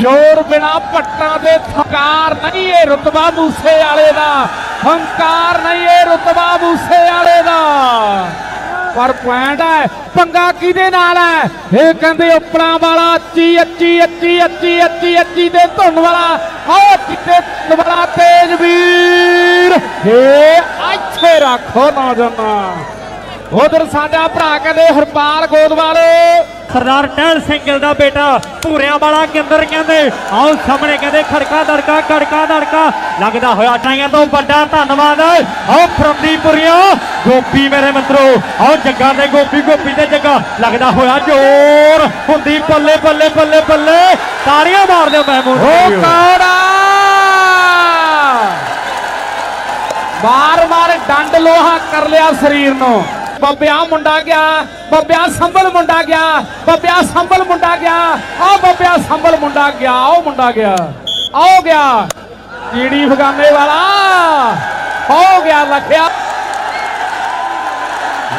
ਜੋਰ ਬਿਨਾ ਪੱਟਾਂ ਦੇ ਥਕਾਰ ਨਹੀਂ ਇਹ ਰਤਬਾ ਮੂਸੇ ਵਾਲੇ ਦਾ, ਹੰਕਾਰ ਨਹੀਂ ਇਹ ਰਤਬਾ ਮੂਸੇ ਵਾਲੇ ਦਾ। ਪਰ ਪੁਆਇੰਟ ਹੈ, ਪੰਗਾ ਕਿਹਦੇ ਨਾਲ ਹੈ? ਇਹ ਕਹਿੰਦੇ ਉਪਲਾ ਵਾਲਾ ਅੱਚੀ ਅੱਚੀ ਅੱਚੀ ਅੱਚੀ ਅੱਚੀ ਅੱਚੀ ਦੇ ਧੁੰਨ ਵਾਲਾ। ਆਹ ਕਿਤੇ ਧੁੰਨ ਵਾਲਾ ਤੇਜ ਵੀਰ ਏ ਇੱਥੇ ਰੱਖੋ ਨੌਜਵਾਨਾ ਉਧਰ ਸਾਡਾ ਭਰਾ ਕਹਿੰਦੇ ਹਰਪਾਲ ਗੋਦਵਾਲ। ਸਰਦਾਰ ਟਹਿਲ ਸਿੰਘ ਦਾ ਬੇਟਾ ਭੂਰਿਆਂ ਵਾਲਾ ਕੇਂਦਰ ਕਹਿੰਦੇ ਆਓ ਸਾਹਮਣੇ ਕਹਿੰਦੇ ਖੜਕਾ ਦੜਕਾ ਖੜਕਾ ਦੜਕਾ। ਲੱਗਦਾ ਹੋਇਆ ਟਾਈਆਂ ਤੋਂ ਵੱਡਾ ਧੰਨਵਾਦ। ਆਓ ਫਰੰਦੀਪੁਰੀਆ ਗੋਪੀ ਮੇਰੇ ਮਿੱਤਰੋ ਆਓ ਜੱਗਾ ਦੇ ਗੋਪੀ ਗੋਪੀ ਤੇ ਜੱਗਾ। ਲੱਗਦਾ ਹੋਇਆ ਜ਼ੋਰ ਹੁੰਦੀ ਬੱਲੇ ਬੱਲੇ ਬੱਲੇ ਬੱਲੇ। ਤਾੜੀਆਂ ਮਾਰ ਦਿਓ ਮਹਿਮੂਦ ਉਹ ਵੀਰੋ। ਕੌੜਾ! ਬਾਰ ਬਾਰ ਡੰਡ ਲੋਹਾ ਕਰ ਲਿਆ ਸਰੀਰ ਨੂੰ। ਬੱਬਿਆ ਮੁੰਡਾ ਗਿਆ ਬੱਬਿਆ ਸੰਭਲ ਮੁੰਡਾ ਗਿਆ ਬੱਬਿਆ ਸੰਭਲ ਮੁੰਡਾ ਗਿਆ ਆ ਬੱਬਿਆ ਸੰਭਲ ਮੁੰਡਾ ਗਿਆ ਉਹ ਮੁੰਡਾ ਗਿਆ ਆਓ ਗਿਆ ਕੀੜੀ ਫਗਾਨੇ ਵਾਲਾ ਹੋ ਗਿਆ ਲਖਿਆ।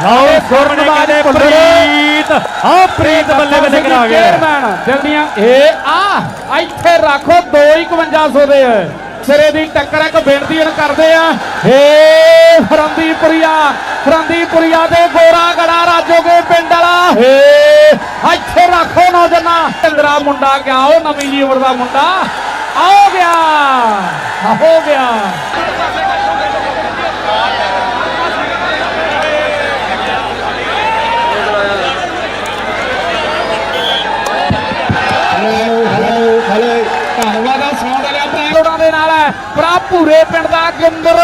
ਲਓ ਸੁਰਨੇ ਕਹਿੰਦੇ ਪ੍ਰੀਤ ਆਓ ਪ੍ਰੀਤ ਬੱਲੇ ਬੱਲੇ ਕਰਾ ਗਿਆ। ਚੇਅਰਮੈਨ ਜਲਦੀਆਂ ਇਹ ਆ ਇੱਥੇ ਰੱਖੋ 251 ਦੇ। ਸਿਰੇ ਦੀ ਟੱਕਰ ਇੱਕ ਬੇਨਤੀ ਕਰਦੇ ਆ। ਏ ਫਰੰਦੀਪੁਰੀਆ ਫਰੰਦੀਪੁਰੀਆ ਦੇ ਗੋਰਾ ਗੜਾ ਰਾਜੋਗੇ ਪਿੰਡ ਵਾਲਾ ਏ ਇੱਥੇ ਰੱਖੋ ਨੌਜਵਾਨਾ। ਚੰਦਰਾ ਮੁੰਡਾ ਗਿਆ, ਉਹ ਨਵੀਂ ਜੀ ਉਮਰ ਦਾ ਮੁੰਡਾ। ਆਓ ਗਿਆ ਆ ਹੋ ਗਿਆ ਧੰਨਵਾਦ ਆ ਸੌਂਡ ਲਿਆ ਪ੍ਰੈਂਗੋੜਾਂ ਦੇ ਨਾਲ ਹੈ ਭਰਾ ਭੂਰੇ ਪਿੰਡ ਦਾ ਗਿੰਦਰ।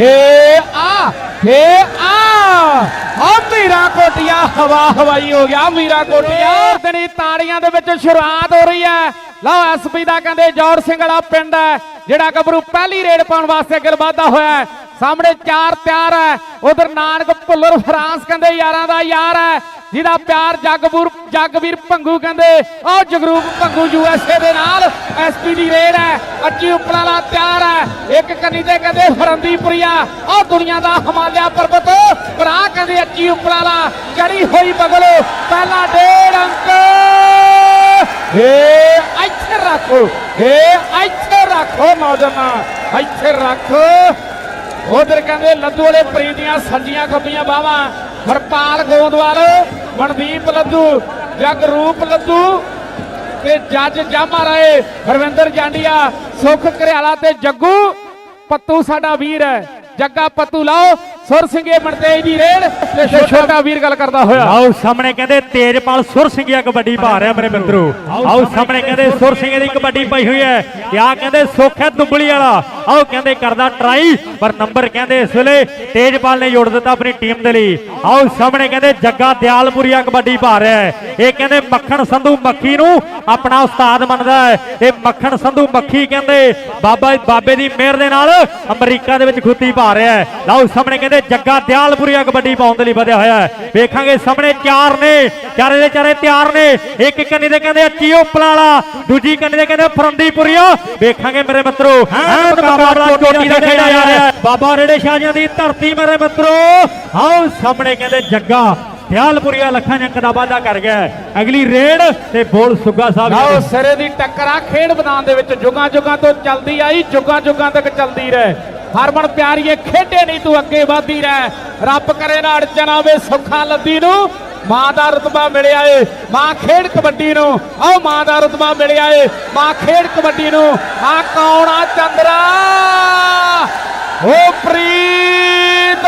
ਏ ਆ ਏ ਆ। ਆ ਮੀਰਾ ਕੋਟਿਆ, ਹਵਾ ਹਵਾਈ ਹੋ ਗਿਆ ਮੀਰਾ ਕੋਟਿਆ। ਤੇਰੀ ਤਾੜੀਆਂ ਦੇ ਵਿੱਚ ਸ਼ੁਰੂਆਤ ਹੋ ਰਹੀ ਹੈ। ਲਓ ਐਸਪੀ ਦਾ ਕਹਿੰਦੇ ਜੋਰ ਸਿੰਘ ਵਾਲਾ ਪਿੰਡ ਹੈ, ਜਿਹੜਾ ਗੱਭਰੂ ਪਹਿਲੀ ਰੇਡ ਪਾਉਣ ਵਾਸਤੇ ਅੱਗੇ ਵਾਧਾ ਹੋਇਆ ਸਾਹਮਣੇ ਚਾਰ ਤਿਆਰ ਹੈ। ਉਧਰ ਨਾਨਕ ਭੁੱਲਰ ਫਰਾਂਸ ਕਹਿੰਦੇ ਯਾਰਾਂ ਦਾ ਯਾਰ ਹੈ। ਜਿਹਦਾ ਪਿਆਰ ਜਗਬੂਰ ਜਗਵੀਰ ਭੰਗੂ ਕਹਿੰਦੇ ਉਹ ਜਗਰੂਪ ਭੰਗੂ ਯੂਐਸਏ ਦੇ ਨਾਲ ਐਸਪੀ ਦੀ ਰੇਡ ਹੈ। ਅੱਜੀ ਉਪਰਾਲਾ ਤਿਆਰ ਹੈ। ਇੱਕ ਕੰਨੀ ਤੇ ਕਹਿੰਦੇ ਫਰੰਦੀਪੁਰੀਆ ਉਹ ਦੁਨੀਆ ਦਾ ਹਿਮਾਲਿਆ ਪਰਬਤ। ਭਰਾ ਕਹਿੰਦੇ ਅੱਜੀ ਉਪਰਾਲਾ ਚੜੀ ਹੋਈ ਬਗਲੋ। ਪਹਿਲਾ ਡੇਢ ਅੰਕ। ਏ ਇੱਥੇ ਰੱਖੋ। ਏ ਇੱਥੇ ਰੱਖੋ। ਨੌਜਵਾਨਾ। ਇੱਥੇ ਰੱਖੋ। ਉਧਰ ਕਹਿੰਦੇ ਲੱਦੂ ਵਾਲੇ ਪ੍ਰੀਤੀਆਂ ਸੱਜੀਆਂ ਖੱਬੀਆਂ ਬਾਹਾਂ ਹਰਪਾਲ ਗੋਂਦਵਾਲ ਮਨਦੀਪ ਲੱਦੂ ਜਗਰੂਪ ਲੱਦੂ ਤੇ ਜੱਜ ਜਾਮਾ ਰਾਏ ਹਰਵਿੰਦਰ ਜਾਂਡੀਆ ਸੁਖ ਘਰਿਆਲਾ ਤੇ ਜੱਗੂ ਪੱਤੂ ਸਾਡਾ ਵੀਰ ਹੈ। ਜੱਗਾ ਪੱਤੂ ਲਾਓ ਸੁਰ ਸਿੰਘੇ ਮਰਤੇਜ ਦੀ ਰੇਡ ਤੇ ਛੋਟਾ ਵੀਰ ਗੱਲ ਕਰਦਾ ਹੋਇਆ। ਆਓ ਸਾਹਮਣੇ ਕਹਿੰਦੇ ਤੇਜਪਾਲ ਸੁਰ ਸਿੰਘਿਆ ਕਬੱਡੀ ਪਾ ਰਿਹਾ ਮੇਰੇ ਮਿੱਤਰੋ। ਆਓ ਸਾਹਮਣੇ ਕਹਿੰਦੇ ਸੁਰ ਸਿੰਘ ਦੀ ਕਬੱਡੀ ਪਈ ਹੋਈ ਹੈ। ਤੇ ਆ ਕਹਿੰਦੇ ਸੁੱਖ ਹੈ ਦੁੱਬਲੀ ਵਾਲਾ। ਆਓ ਕਹਿੰਦੇ ਕਰਦਾ ਟਰਾਈ ਪਰ ਨੰਬਰ ਕਹਿੰਦੇ ਇਸ ਵੇਲੇ ਤੇਜਪਾਲ ਨੇ ਜੋੜ ਦਿੱਤਾ ਆਪਣੀ ਟੀਮ ਦੇ ਲਈ। ਆਓ ਸਾਹਮਣੇ ਕਹਿੰਦੇ ਜੱਗਾ ਦਿਆਲਪੁਰੀਆ ਕਬੱਡੀ ਪਾ ਰਿਹਾ ਹੈ। ਇਹ ਕਹਿੰਦੇ ਮੱਖਣ ਸੰਧੂ ਮੱਖੀ ਨੂੰ ਆਪਣਾ ਉਸਤਾਦ ਮੰਨਦਾ ਹੈ। ਇਹ ਮੱਖਣ ਸੰਧੂ ਮੱਖੀ ਕਹਿੰਦੇ ਬਾਬਾ ਬਾਬੇ ਦੀ ਮਿਹਰ ਦੇ ਨਾਲ ਅਮਰੀਕਾ ਦੇ ਵਿੱਚ ਖੁੱਤੀ ਪਾ ਰਿਹਾ ਹੈ। ਲਓ ਸਾਹਮਣੇ ਕਹਿੰਦੇ ਜੱਗਾ ਦਿਆਲਪੁਰੀਆ ਕਬੱਡੀ ਪਾਉਣ ਦੇ ਲਈ ਵਧਿਆ ਹੋਇਆ ਹੈ। ਵੇਖਾਂਗੇ ਸਾਹਮਣੇ ਚਾਰ ਨੇ ਚਾਰੇ ਦੇ ਚਾਰੇ ਤਿਆਰ ਨੇ। ਇੱਕ ਕੰਨੀ ਦੇ ਕਹਿੰਦੇ ਅੱਚੀ ਉਪਲਾ ਵਾਲਾ ਦੂਜੀ ਕੰਨੀ ਦੇ ਕਹਿੰਦੇ ਫਰੰਦੀਪੁਰੀਆ। ਵੇਖਾਂਗੇ ਮੇਰੇ ਮਿੱਤਰੋ ਐਨ ਮੁਕਾਬਲਾ ਚੋਟੀ ਦਾ ਖੇਡਿਆ ਜਾ ਰਿਹਾ ਹੈ। ਬਾਬਾ ਰੇੜੇ ਸ਼ਾਹਾਂ ਦੀ ਧਰਤੀ ਮੇਰੇ ਮਿੱਤਰੋ। ਆਓ ਸਾਹਮਣੇ ਕਹਿੰਦੇ ਜੱਗਾ ਦਿਆਲਪੁਰੀਆ ਲੱਖਾਂ ਜੰਕ ਦਾ ਵਾਅਦਾ ਕਰ ਗਿਆ ਹੈ। ਅਗਲੀ ਰੇਡ ਤੇ ਬੋਲ ਸੁੱਗਾ ਸਾਹਿਬ। ਸਿਰੇ ਦੀ ਟੱਕਰ ਆ ਖੇਡ ਮੈਦਾਨ ਦੇ ਵਿੱਚ ਜੁਗਾਂ ਜੁਗਾਂ ਤੋਂ ਚੱਲਦੀ ਆਈ ਜੁਗਾਂ ਜੁਗਾਂ ਤੱਕ ਚੱਲਦੀ ਰਹੇ। ਹਰਮਨ ਪਿਆਰੀਏ ਖੇਡੇ ਨਹੀਂ ਤੂੰ ਅੱਗੇ ਵਧਦੀ ਰਹਿ। ਰੱਬ ਕਰੇ ਨਾ ਅੜਚਨ ਆਵੇ ਸੁੱਖਾਂ ਲੱਦੀ ਨੂੰ। ਮਾਂ ਦਾ ਰਤਬਾ ਮਿਲਿਆ ਏ ਮਾਂ ਖੇਡ ਕਬੱਡੀ ਨੂੰ, ਆਓ ਮਾਂ ਦਾ ਰਤਬਾ ਮਿਲਿਆ ਏ ਮਾਂ ਖੇਡ ਕਬੱਡੀ ਨੂੰ ਆ ਕੌਣ ਆ ਚੰਦਰਾ? ਓ ਪ੍ਰੀਤ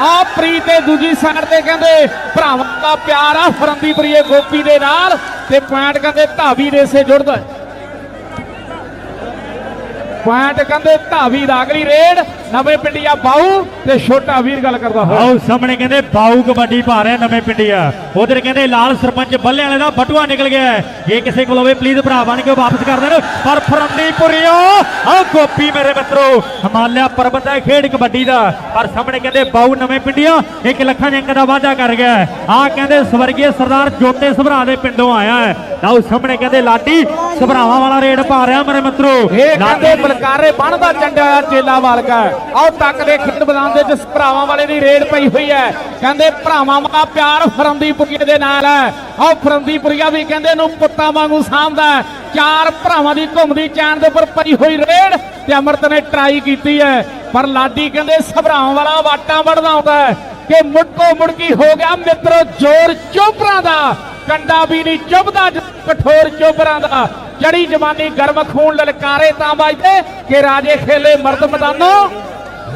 ਆ ਪ੍ਰੀਤ ਤੇ ਦੂਜੀ ਸਾਈਡ ਤੇ ਕਹਿੰਦੇ, ਭਰਾਵਾਂ ਦਾ ਪਿਆਰ ਆ, ਫਰੰਦੀਪੁਰੀਏ ਗੋਪੀ ਦੇ ਨਾਲ, ਤੇ ਪੁਆਇੰਟ ਕਹਿੰਦੇ, ਧਾਵੀ ਦੇ ਸੇ ਜੁੜਦਾ ਪੁਆਇੰਟ ਕਹਿੰਦੇ ਧਾਵੀ ਦਾ ਅਗਲੀ ਰੇਡ ਨਵੇਂ ਪਿੰਡੀਆ ਬਾਊ ਤੇ ਛੋਟਾ ਵੀਰ ਗੱਲ ਕਰਦਾ ਹੋਇਆ। ਆਓ ਸਾਹਮਣੇ ਕਹਿੰਦੇ ਬਾਊ ਕਬੱਡੀ ਪਾ ਰਿਹਾ ਨਵੇਂ ਪਿੰਡੀਆ। ਉਧਰ ਕਹਿੰਦੇ ਲਾਲ ਸਰਪੰਚ ਬੱਲੇ ਵਾਲੇ ਦਾ ਬਟੂਆ ਨਿਕਲ ਗਿਆ ਹੈ। ਜੇ ਕਿਸੇ ਕੋਲ ਹੋਵੇ ਪਲੀਜ਼ ਭਰਾ ਬਣ ਕੇ ਵਾਪਸ ਕਰ ਦੇਣ। ਪਰ ਫਰੰਦੀਪੁਰੀਓ ਆਓ ਗੋਪੀ ਮੇਰੇ ਮਿੱਤਰੋ ਹਿਮਾਲਿਆ ਪਰਬਤ ਹੈ ਖੇਡ ਕਬੱਡੀ ਦਾ। ਪਰ ਸਾਹਮਣੇ ਕਹਿੰਦੇ ਬਾਊ ਨਵੇਂ ਪਿੰਡੀਆ 1 ਲੱਖਾਂ ਅੰਕ ਦਾ ਵਾਅਦਾ ਕਰ ਗਿਆ ਆ ਕਹਿੰਦੇ ਸਵਰਗੀ ਸਰਦਾਰ ਜੋਤੇ ਸਭਰਾ ਦੇ ਪਿੰਡੋਂ ਆਇਆ ਹੈ। ਆਓ ਸਾਹਮਣੇ ਕਹਿੰਦੇ ਲਾਡੀ ਸਭਰਾਵਾਂ ਵਾਲਾ ਰੇਡ ਪਾ ਰਿਹਾ ਮੇਰੇ ਮਿੱਤਰੋ। ਇਹ ਲਾਡੀ ਬਲਕਾਰੇ ਬਣਦਾ ਚੰਡਾ ਚੇਲਾ ਵਾਲਕਾ ਆਓ ਤੱਕ ਦੇ ਖੇਡ ਮੈਦਾਨ ਦੇ ਜਿਸ ਭਰਾਵਾਂ ਵਾਲੇ ਦੀ ਰੇਡ ਪਈ ਹੋਈ ਹੈ। ਕਹਿੰਦੇ ਭਰਾਵਾਂ ਵਾਲਾ ਪਿਆਰ ਫਰੰਦੀਪੁਰੀਏ ਦੇ ਨਾਲ ਹੈ। ਆਓ ਫਰੰਦੀਪੁਰੀਆ ਵੀ ਕਹਿੰਦੇ ਨੂੰ ਪੁੱਤਾਂ ਵਾਂਗੂ ਸਾਂਭਦਾ ਚਾਰ ਭਰਾਵਾਂ ਦੀ ਘੁੰਮਦੀ ਚੈਨ ਦੇ ਉੱਪਰ ਪਈ ਹੋਈ ਰੇਡ ਤੇ ਅਮਰਤ ਨੇ ਟਰਾਈ ਕੀਤੀ ਹੈ। ਪਰ ਲਾਡੀ ਕਹਿੰਦੇ ਸਭਰਾਵਾਂ ਵਾਲਾ ਵਾਟਾਂ ਵੜਦਾ ਆਉਂਦਾ ਕਿ ਮੁੜਕੋ ਮੁੜਕੀ ਹੋ ਗਿਆ ਮਿੱਤਰੋ ਜ਼ੋਰ ਚੋਪਰਾਂ ਦਾ। ਕੰਡਾ ਵੀ ਨਹੀਂ ਚੁੱਭਦਾ ਕਠੋਰ ਚੋਪਰਾਂ ਦਾ। ਜੜੀ ਜਵਾਨੀ ਗਰਮ ਖੂਨ ਲਲਕਾਰੇ ਤਾਂ ਵੱਜਦੇ ਕਿ ਰਾਜੇ ਖੇਲੇ ਮਰਦ ਮਦਾਨੋ।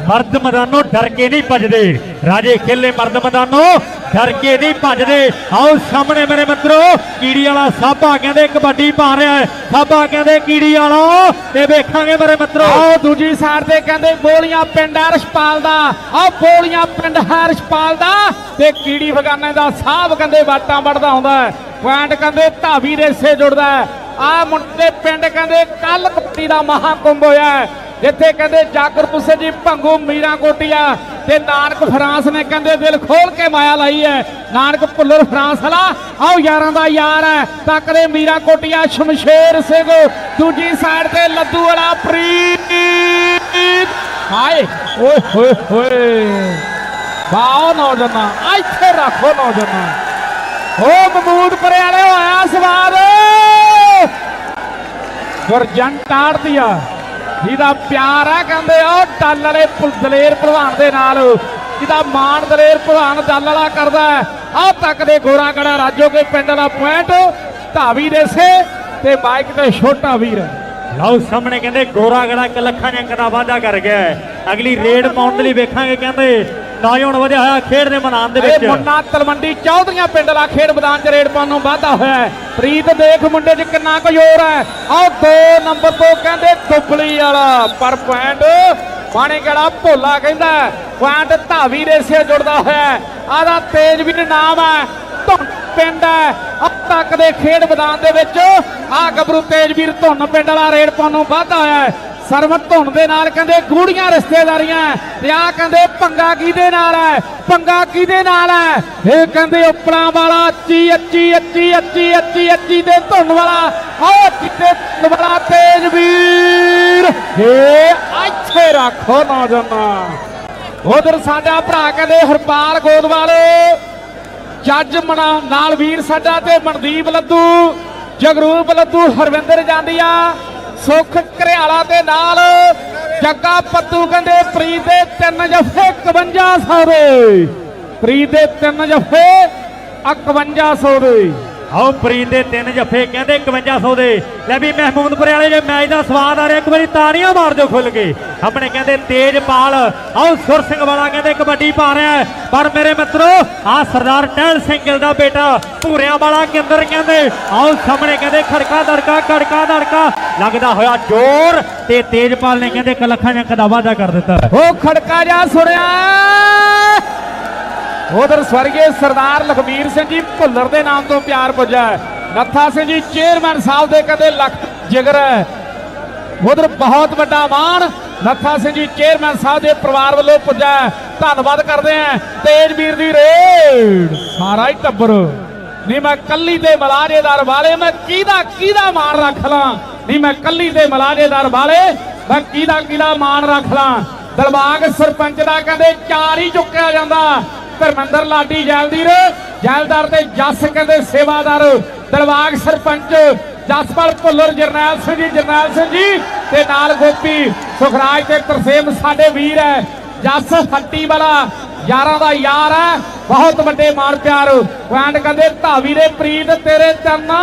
ਮਰਦ ਮੈਦਾਨੋਂ ਡਰ ਕੇ ਨਹੀਂ ਭੱਜਦੇ। ਰਾਜੇ ਖੇਲੇ ਮਰਦ ਮੈਦਾਨੋਂ, ਡਰ ਕੇ ਨਹੀਂ ਭੱਜਦੇ। ਆਓ ਸਾਹਮਣੇ ਮੇਰੇ ਮਿੱਤਰੋ, ਕੀੜੀ ਵਾਲਾ ਸਾਬਾ ਕਹਿੰਦੇ ਕਬੱਡੀ ਪਾ ਰਿਹਾ ਹੈ। ਸਾਬਾ ਕਹਿੰਦੇ ਕੀੜੀ ਵਾਲਾ, ਤੇ ਵੇਖਾਂਗੇ ਮੇਰੇ ਮਿੱਤਰੋ। ਆਓ ਦੂਜੀ ਸਾਈਡ ਤੇ ਕਹਿੰਦੇ ਬੋਲੀਆਂ ਪਿੰਡ ਹਰਸ਼ਪਾਲ ਦਾ। ਆਓ ਬੋਲੀਆਂ ਪਿੰਡ ਹਰਸ਼ਪਾਲ ਦਾ। ਤੇ ਕੀੜੀ ਫਗਾਨੇ ਦਾ ਸਾਹਬ ਕਹਿੰਦੇ ਵਾਟਾਂ ਵੜਦਾ ਹੁੰਦਾ ਹੈ। ਪੁਆਇੰਟ ਕਹਿੰਦੇ ਧਾਵੀ ਰੇਸੇ ਜੁੜਦਾ ਹੈ। ਆ ਮੁੰਡੇ ਪਿੰਡ ਕਹਿੰਦੇ ਕੱਲ ਕੁੱਤੀ ਦਾ ਮਹਾਕੁੰਭ ਹੋਇਆ ਹੈ। ਜਿੱਥੇ ਕਹਿੰਦੇ ਜਾਗਰ ਹੁਸੈਨ ਜੀ ਭੰਗੂ ਮੀਰਾ ਕੋਟੀਆ ਤੇ ਨਾਨਕ ਫਰਾਂਸ ਨੇ ਕਹਿੰਦੇ ਦਿਲ ਖੋਲ ਕੇ ਮਾਇਆ ਲਾਈ ਹੈ। ਨਾਨਕ ਭੁੱਲਰ ਫਰਾਂਸ ਵਾਲਾ, ਆਓ ਯਾਰਾਂ ਦਾ ਯਾਰ ਹੈ। ਤੱਕਦੇ ਮੀਰਾ ਕੋਟੀਆ ਸ਼ਮਸ਼ੇਰ ਸਿੰਘ, ਦੂਜੀ ਸਾਈਡ ਤੇ ਲੱਦੂ ਵਾਲਾ ਪ੍ਰੀਤ। ਹਾਏ, ਓਏ, ਹੋਏ ਹੋਏ। ਬਾਓ ਨੌਜਵਾਨਾਂ ਆ ਇੱਥੇ ਰੱਖੋ ਨੌਜਵਾਨਾਂ। ਓ ਮਮੂਦਪੁਰੇ ਵਾਲੇ ਹੋਇਆ ਸਵਾਦ ਗੁਰਜਨ ਤਾੜਦੀਆ ਜਿਹਦਾ ਪਿਆਰ ਆ ਕਹਿੰਦੇ ਉਹ ਡੱਲ ਵਾਲੇ ਦਲੇਰ ਭਲਵਾਨ ਦੇ ਨਾਲ। ਜਿਹਦਾ ਮਾਣ ਦਲੇਰ ਭਲਵਾਨ ਡੱਲ ਵਾਲਾ ਕਰਦਾ ਆ ਤੱਕ ਦੇ ਗੋਰਾਗੜਾ ਰਾਜੋਗੇ ਪਿੰਡ ਵਾਲਾ ਪੁਆਇੰਟ, ਧਾਵੀ ਦੇਸੇ ਤੇ ਬਾਈਕ ਤੇ ਛੋਟਾ ਵੀਰ। ਲਓ ਸਾਹਮਣੇ ਕਹਿੰਦੇ ਗੋਰਾਗੜਾ ਇੱਕ ਲੱਖਾਂ ਜੰਕ ਦਾ ਵਾਅਦਾ ਕਰ ਗਿਆ ਅਗਲੀ ਰੇਡ ਪਾਉਣ ਲਈ ਵੇਖਾਂਗੇ ਕਹਿੰਦੇ। ਨੌਜਵਾਨ ਵਧਿਆ ਹੋਇਆ ਖੇਡ ਦੇ ਮੈਦਾਨ ਦੇ ਇਹ ਵਿੱਚ। ਮੁੰਨਾ ਤਲਵੰਡੀ ਚੌਧਰੀਆਂ ਪਿੰਡ ਵਾਲਾ ਖੇਡ ਮੈਦਾਨ 'ਚ ਰੇਡ ਪਾਉਣ ਨੂੰ ਵਾਧਾ ਹੋਇਆ ਹੈ। ਪ੍ਰੀਤ ਦੇਖ ਮੁੰਡੇ 'ਚ ਕਿੰਨਾ ਕੁ ਜ਼ੋਰ ਹੈ। ਆਓ 2 ਨੰਬਰ ਤੋਂ ਕਹਿੰਦੇ ਦੁਬਲੀ ਵਾਲਾ ਪਰ ਪੁਆਇੰਟ ਬਾਣੇ ਕਿਹੜਾ ਭੋਲਾ ਕਹਿੰਦਾ ਪੁਆਇੰਟ ਧਾਵੀ ਦੇ ਸੇ ਜੁੜਦਾ ਹੋਇਆ ਆਦਾ ਤੇਜਵੀਰ ਨਾਮ ਹੈ। ਧੁੰਨ ਪਿੰਡ ਹੈ। ਅਬ ਤੱਕ ਦੇ ਖੇਡ ਮੈਦਾਨ ਦੇ ਵਿੱਚ ਆ ਗੱਭਰੂ ਤੇਜਵੀਰ ਧੁੰਨ ਪਿੰਡ ਵਾਲਾ ਰੇਡ ਪਾਉਣ ਨੂੰ ਵਾਧਾ ਹੋਇਆ ਹੈ। ਸਰਵਤ ਧੁਨ ਦੇ ਨਾਲ ਕਹਿੰਦੇ ਗੂੜੀਆਂ ਰਿਸ਼ਤੇਦਾਰੀਆਂ ਹੈ। ਤੇ ਆ ਕਹਿੰਦੇ ਪੰਗਾ ਕਿਹਦੇ ਨਾਲ ਹੈ ਪੰਗਾ ਕਿਹਦੇ ਨਾਲ ਹੈ ਇਹ ਕਹਿੰਦੇ ਉਪਣਾ ਵਾਲਾ ਅੱਚੀ ਅੱਚੀ ਅੱਚੀ ਅੱਚੀ ਅੱਚੀ ਅੱਚੀ ਦੇ ਧੁਨ ਵਾਲਾ। ਆਹ ਕਿਤੇ ਧੁਨ ਵਾਲਾ ਤੇਜ ਵੀਰ। ਏ ਇੱਥੇ ਰੱਖੋ ਨੌਜਵਾਨਾਂ। ਉਧਰ ਸਾਡਾ ਭਰਾ ਕਹਿੰਦੇ ਹਰਪਾਲ ਗੋਦਵਾਲ। ਜੱਜ ਮਨਾ, ਨਾਲ ਵੀਰ ਸਾਡਾ ਤੇ ਮਨਦੀਪ ਲੱਦੂ, ਜਗਰੂਪ ਲੱਦੂ, ਹਰਵਿੰਦਰ ਜਾਂਦੀਆ ਸੁਖ ਘਰਿਆਲਾ ਦੇ ਨਾਲ ਜੱਗਾ ਪੱਤੂ ਕਹਿੰਦੇ ਪ੍ਰੀਤ ਦੇ ਤਿੰਨ ਜਫੇ 5100 ਦੇ ਪ੍ਰੀਤ ਦੇ ਤਿੰਨ ਜਫੇ 5100 ਦੇ ਆਓ ਪ੍ਰੀਤ ਦੇ ਤਿੰਨ ਜੱਫੇ ਕਹਿੰਦੇ 5100 ਦੇ ਲੈ ਵੀ ਮਹਿਮੂਦਪੁਰੇ ਵਾਲੇ ਜੇ ਮੈਚ ਦਾ ਸਵਾਦ ਆ ਰਿਹਾ, ਇੱਕ ਵਾਰੀ ਤਾੜੀਆਂ ਮਾਰ ਦਿਓ ਖੁੱਲ ਕੇ। ਆਪਣੇ ਕਹਿੰਦੇ ਤੇਜਪਾਲ ਆਓ ਸੁਰ ਸਿੰਘ ਵਾਲਾ ਕਹਿੰਦੇ ਕਬੱਡੀ ਪਾ ਰਿਹਾ ਪਰ ਮੇਰੇ ਮਿੱਤਰੋ, ਆ ਸਰਦਾਰ ਟਹਿਲ ਸਿੰਘ ਗਿੱਲ ਦਾ ਬੇਟਾ, ਭੂਰਿਆਂ ਵਾਲਾ ਕੇਂਦਰ ਕਹਿੰਦੇ, ਆਓ ਸਾਹਮਣੇ ਕਹਿੰਦੇ ਖੜਕਾ ਦੜਕਾ ਖੜਕਾ ਦੜਕਾ ਲੱਗਦਾ ਹੋਇਆ ਜ਼ੋਰ ਤੇ ਤੇਜਪਾਲ ਨੇ ਕਹਿੰਦੇ ਇੱਕ ਲੱਖਾਂ ਦਾ ਵਾਅਦਾ ਕਰ ਦਿੱਤਾ। ਉਹ ਖੜਕਾ ਜਾ ਸੁਣਿਆ। ਉਧਰ ਸਵਰਗੀ ਸਰਦਾਰ ਲਖਬੀਰ ਸਿੰਘ ਜੀ ਭੁੱਲਰ ਦੇ ਨਾਮ ਤੋਂ ਪਿਆਰ ਪੁੱਜਾ ਨੱਥਾ ਸਿੰਘ ਜੀ ਚੇਅਰਮੈਨ ਸਾਹਿਬ ਦੇ ਕਦੇ ਲੱਖ ਜਿਗਰ ਹੈ। ਉਧਰ ਬਹੁਤ ਵੱਡਾ ਮਾਣ ਨੱਥਾ ਸਿੰਘ ਜੀ ਚੇਅਰਮੈਨ ਸਾਹਿਬ ਦੇ ਪਰਿਵਾਰ ਵੱਲੋਂ ਪੁੱਜਾ ਧੰਨਵਾਦ ਕਰਦੇ ਆ ਤੇਜਵੀਰ ਦੀ ਰੇਡ। ਸਾਰਾ ਹੀ ਟੱਬਰ। ਨਹੀਂ ਮੈਂ ਕੱਲੀ ਤੇ ਮਲਾਜੇਦਾਰ ਵਾਲੇ ਮੈਂ ਕਿਹਦਾ ਕਿਹਦਾ ਮਾਣ ਰੱਖ ਲਾਂ? ਨਹੀਂ, ਮੈਂ ਕੱਲੀ ਤੇ ਮਲਾਜੇਦਾਰ ਵਾਲੇ ਮੈਂ ਕਿਹਦਾ ਕਿਹਦਾ ਮਾਣ ਰੱਖ ਲਾਂ। ਦਲਬਾਗ ਸਰਪੰਚ ਦਾ ਕਹਿੰਦੇ, ਚਾਰ ਹੀ ਚੁੱਕਿਆ ਜਾਂਦਾ। ਧਰਮਿੰਦਰ ਲਾਡੀ ਜੈਲਦੀਰ, ਜੈਲਦਾਰ ਤੇ ਜੱਸ ਕਹਿੰਦੇ, ਸੇਵਾਦਾਰ। ਦਲਬਾਗ ਸਰਪੰਚ, ਜਸਪਾਲ ਭੁੱਲਰ, ਜਰਨੈਲ ਸਿੰਘ ਜੀ, ਜਰਨੈਲ ਸਿੰਘ ਜੀ ਤੇ ਨਾਲ ਗੋਪੀ ਸੁਖਰਾਜ ਤੇ ਤਰਸੇਮ ਸਾਡੇ ਵੀਰ ਹੈ। ਜੱਸ ਹੱਟੀ ਵਾਲਾ, ਯਾਰਾਂ ਦਾ ਯਾਰ ਹੈ। ਬਹੁਤ ਵੱਡੇ ਮਾਣ ਪਿਆਰ। ਪੁਆਇੰਟ ਕਹਿੰਦੇ, ਧਾਵੀ ਦੇ ਪ੍ਰੀਤ ਤੇਰੇ ਚਰਨਾ।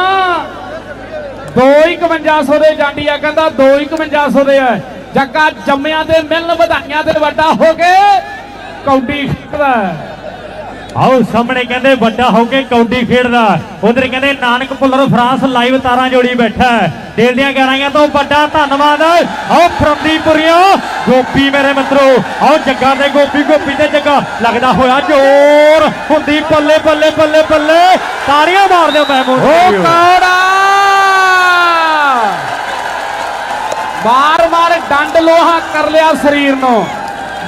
25100 ਦੇ ਜਾਂਦੀ ਆ ਕਹਿੰਦਾ 25100 ਦੇ ਆ। ਜੱਗਾ ਜੰਮਿਆਂ ਦੇ ਮਿਲਣ ਵਧਾਈਆਂ ਤੇ ਵੱਡਾ ਹੋ ਕੇ ਕੌਡੀ ਖੇਡਦਾ। ਆਓ ਸਾਹਮਣੇ ਕਹਿੰਦੇ ਵੱਡਾ ਹੋ ਕੇ ਕੌਡੀ ਖੇਡਦਾ। ਉਧਰ ਕਹਿੰਦੇ ਨਾਨਕ ਪੁੱਲਰ ਫਰਾਂਸ ਲਾਈਵ ਤਾਰਾਂ ਜੋੜੀ ਬੈਠਾ। ਦਿਲ ਦੀਆਂ ਗਹਿਰਾਈਆਂ ਤੋਂ ਵੱਡਾ ਧੰਨਵਾਦ। ਆਓ ਫਰੰਦੀਪੁਰੀਓ ਗੋਪੀ ਮੇਰੇ ਮਿੱਤਰੋ ਆਓ ਜੱਗਾ ਤੇ ਗੋਪੀ ਗੋਪੀ ਤੇ ਜੱਗਾ। ਲੱਗਦਾ ਹੋਇਆ ਜ਼ੋਰ। ਹੁੰਦੀ ਬੱਲੇ ਬੱਲੇ ਬੱਲੇ ਬੱਲੇ ਤਾੜੀਆਂ ਮਾਰ ਦਿਓ ਮਹਿਮੂਦ। ਉਹ ਵੀਰੋ। ਕੌੜਾ। ਵਾਰ ਵਾਰ ਡੰਡ ਲੋਹਾ ਕਰ ਲਿਆ ਸਰੀਰ ਨੂੰ।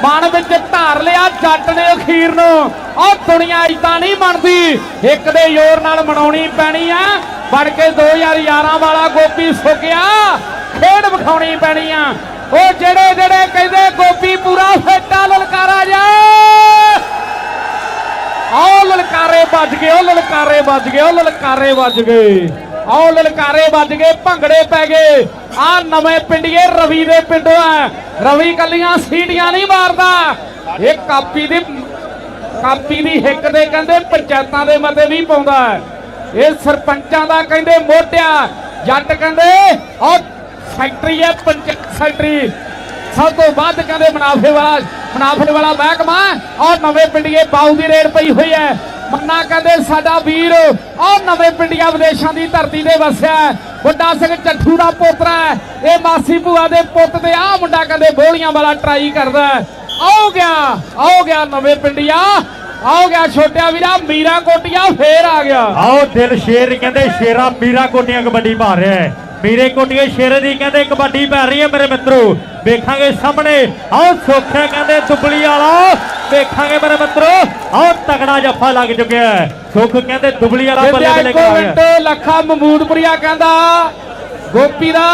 ਮਨ ਵਿੱਚ ਧਾਰ ਲਿਆ, ਜੱਟ ਨੇ ਅਖੀਰ ਨੂੰ। ਉਹ ਦੁਨੀਆ ਇਦਾਂ ਨਹੀਂ ਮੰਨਦੀ ਇੱਕ ਦੇ ਜ਼ੋਰ ਨਾਲ ਮਨਾਉਣੀ ਪੈਣੀ ਆ। ਬਣ ਕੇ 2011 ਵਾਲਾ ਗੋਪੀ ਸੁੱਕਿਆ। ਖੇਡ ਵਿਖਾਉਣੀ ਪੈਣੀ ਆ। ਉਹ ਜਿਹੜੇ ਜਿਹੜੇ ਕਹਿੰਦੇ ਗੋਪੀ ਪੂਰਾ ਫੇਟਾ, ਲਲਕਾਰਾ ਜਾ ਆਹ ਲਲਕਾਰੇ ਵੱਜ ਗਏ, ਉਹ ਲਲਕਾਰੇ ਵੱਜ ਗਏ, ਉਹ ਲਲਕਾਰੇ ਵੱਜ ਗਏ। ਆਹ ਲਲਕਾਰੇ ਵੱਜ ਗਏ, ਭੰਗੜੇ ਪੈ ਗਏ। ਆ ਨਵੇਂ ਪਿੰਡੀਏ ਰਵੀ ਦੇ ਪਿੰਡੋਂ ਆ। ਰਵੀ ਕੱਲੀਆਂ ਸੀਟੀਆਂ ਨਹੀਂ ਮਾਰਦਾ। ਇਹ ਕਾਪੀ ਦੀ ਕਾਪੀ ਦੀ ਹਿੱਕ ਦੇ ਕਹਿੰਦੇ ਪੰਚਾਇਤਾਂ ਦੇ ਮਤੇ ਨਹੀਂ ਪਾਉਂਦਾ। ਇਹ ਸਰਪੰਚਾਂ ਦਾ ਕਹਿੰਦੇ ਮੋਢਿਆ। ਜੱਟ ਕਹਿੰਦੇ ਔਰ ਸੈਕਟਰੀ ਹੈ, ਪੰਚਾਇਤ ਫੈਕਟਰੀ ਸਭ ਤੋਂ ਵੱਧ ਕਹਿੰਦੇ ਮੁਨਾਫੇ ਵਾਲਾ ਮੁਨਾਫੇ ਵਾਲਾ ਮਹਿਕਮਾ। ਔਰ ਨਵੇਂ ਪਿੰਡੀਏ ਬਾਉ ਦੀ ਰੇਡ ਪਈ ਹੋਈ ਹੈ। ਮੰਨਾ ਕਹਿੰਦੇ ਸਾਡਾ ਵੀਰ ਔਰ ਨਵੇਂ ਪਿੰਡੀਆਂ ਵਿਦੇਸ਼ਾਂ ਦੀ ਧਰਤੀ ਤੇ ਵਸਿਆ ਵੱਡਾ ਸਿੰਘ ਚੱਠੂ ਦਾ ਪੋਤਰਾ ਇਹ ਮਾਸੀ ਭੂਆ ਦੇ ਪੁੱਤ ਤੇ ਆਹ ਮੁੰਡਾ ਕਹਿੰਦੇ ਬੋਲੀਆਂ ਵਾਲਾ ਟਰਾਈ ਕਰਦਾ ਹੈ। ਆਓ ਗਿਆ ਆਓ ਗਿਆ ਨਵੇਂ ਪਿੰਡੀਆ, ਆਓ ਗਿਆ ਛੋਟਿਆ ਵੀਰਾ, ਮੀਰਾ ਕੋਟੀਆਂ, ਫੇਰ ਆ ਗਿਆ। ਆਓ ਦਿਲ ਸ਼ੇਰ ਕਹਿੰਦੇ ਸ਼ੇਰਾ ਮੀਰਾ ਕੋਟੀਆਂ ਕਬੱਡੀ ਮਾਰ ਰਿਹਾ ਹੈ। ਮੀਰੇ ਕੋਟੀਆਂ ਸ਼ੇਰੇ ਦੀ ਕਹਿੰਦੇ ਕਬੱਡੀ ਪੈ ਰਹੀ ਹੈ ਮੇਰੇ ਮਿੱਤਰੋ। ਵੇਖਾਂਗੇ ਸਾਹਮਣੇ, ਆਓ ਸੋਖਿਆ ਕਹਿੰਦੇ ਦੁਬਲੀ ਵਾਲਾ ਵੇਖਾਂਗੇ ਮੇਰੇ ਮਿੱਤਰੋ। ਆਓ ਤਗੜਾ ਜੱਫਾ ਲੱਗ ਚੁੱਕਿਆ ਹੈ। ਸੁੱਖ ਕਹਿੰਦੇ ਦੁਬਲੀ ਵਾਲਾ ਬੱਲੇ ਬੱਲੇ ਕਰਾ ਲੱਖਾ ਮਮੂਦਪੁਰੀਆ ਕਹਿੰਦਾ ਗੋਪੀ ਦਾ।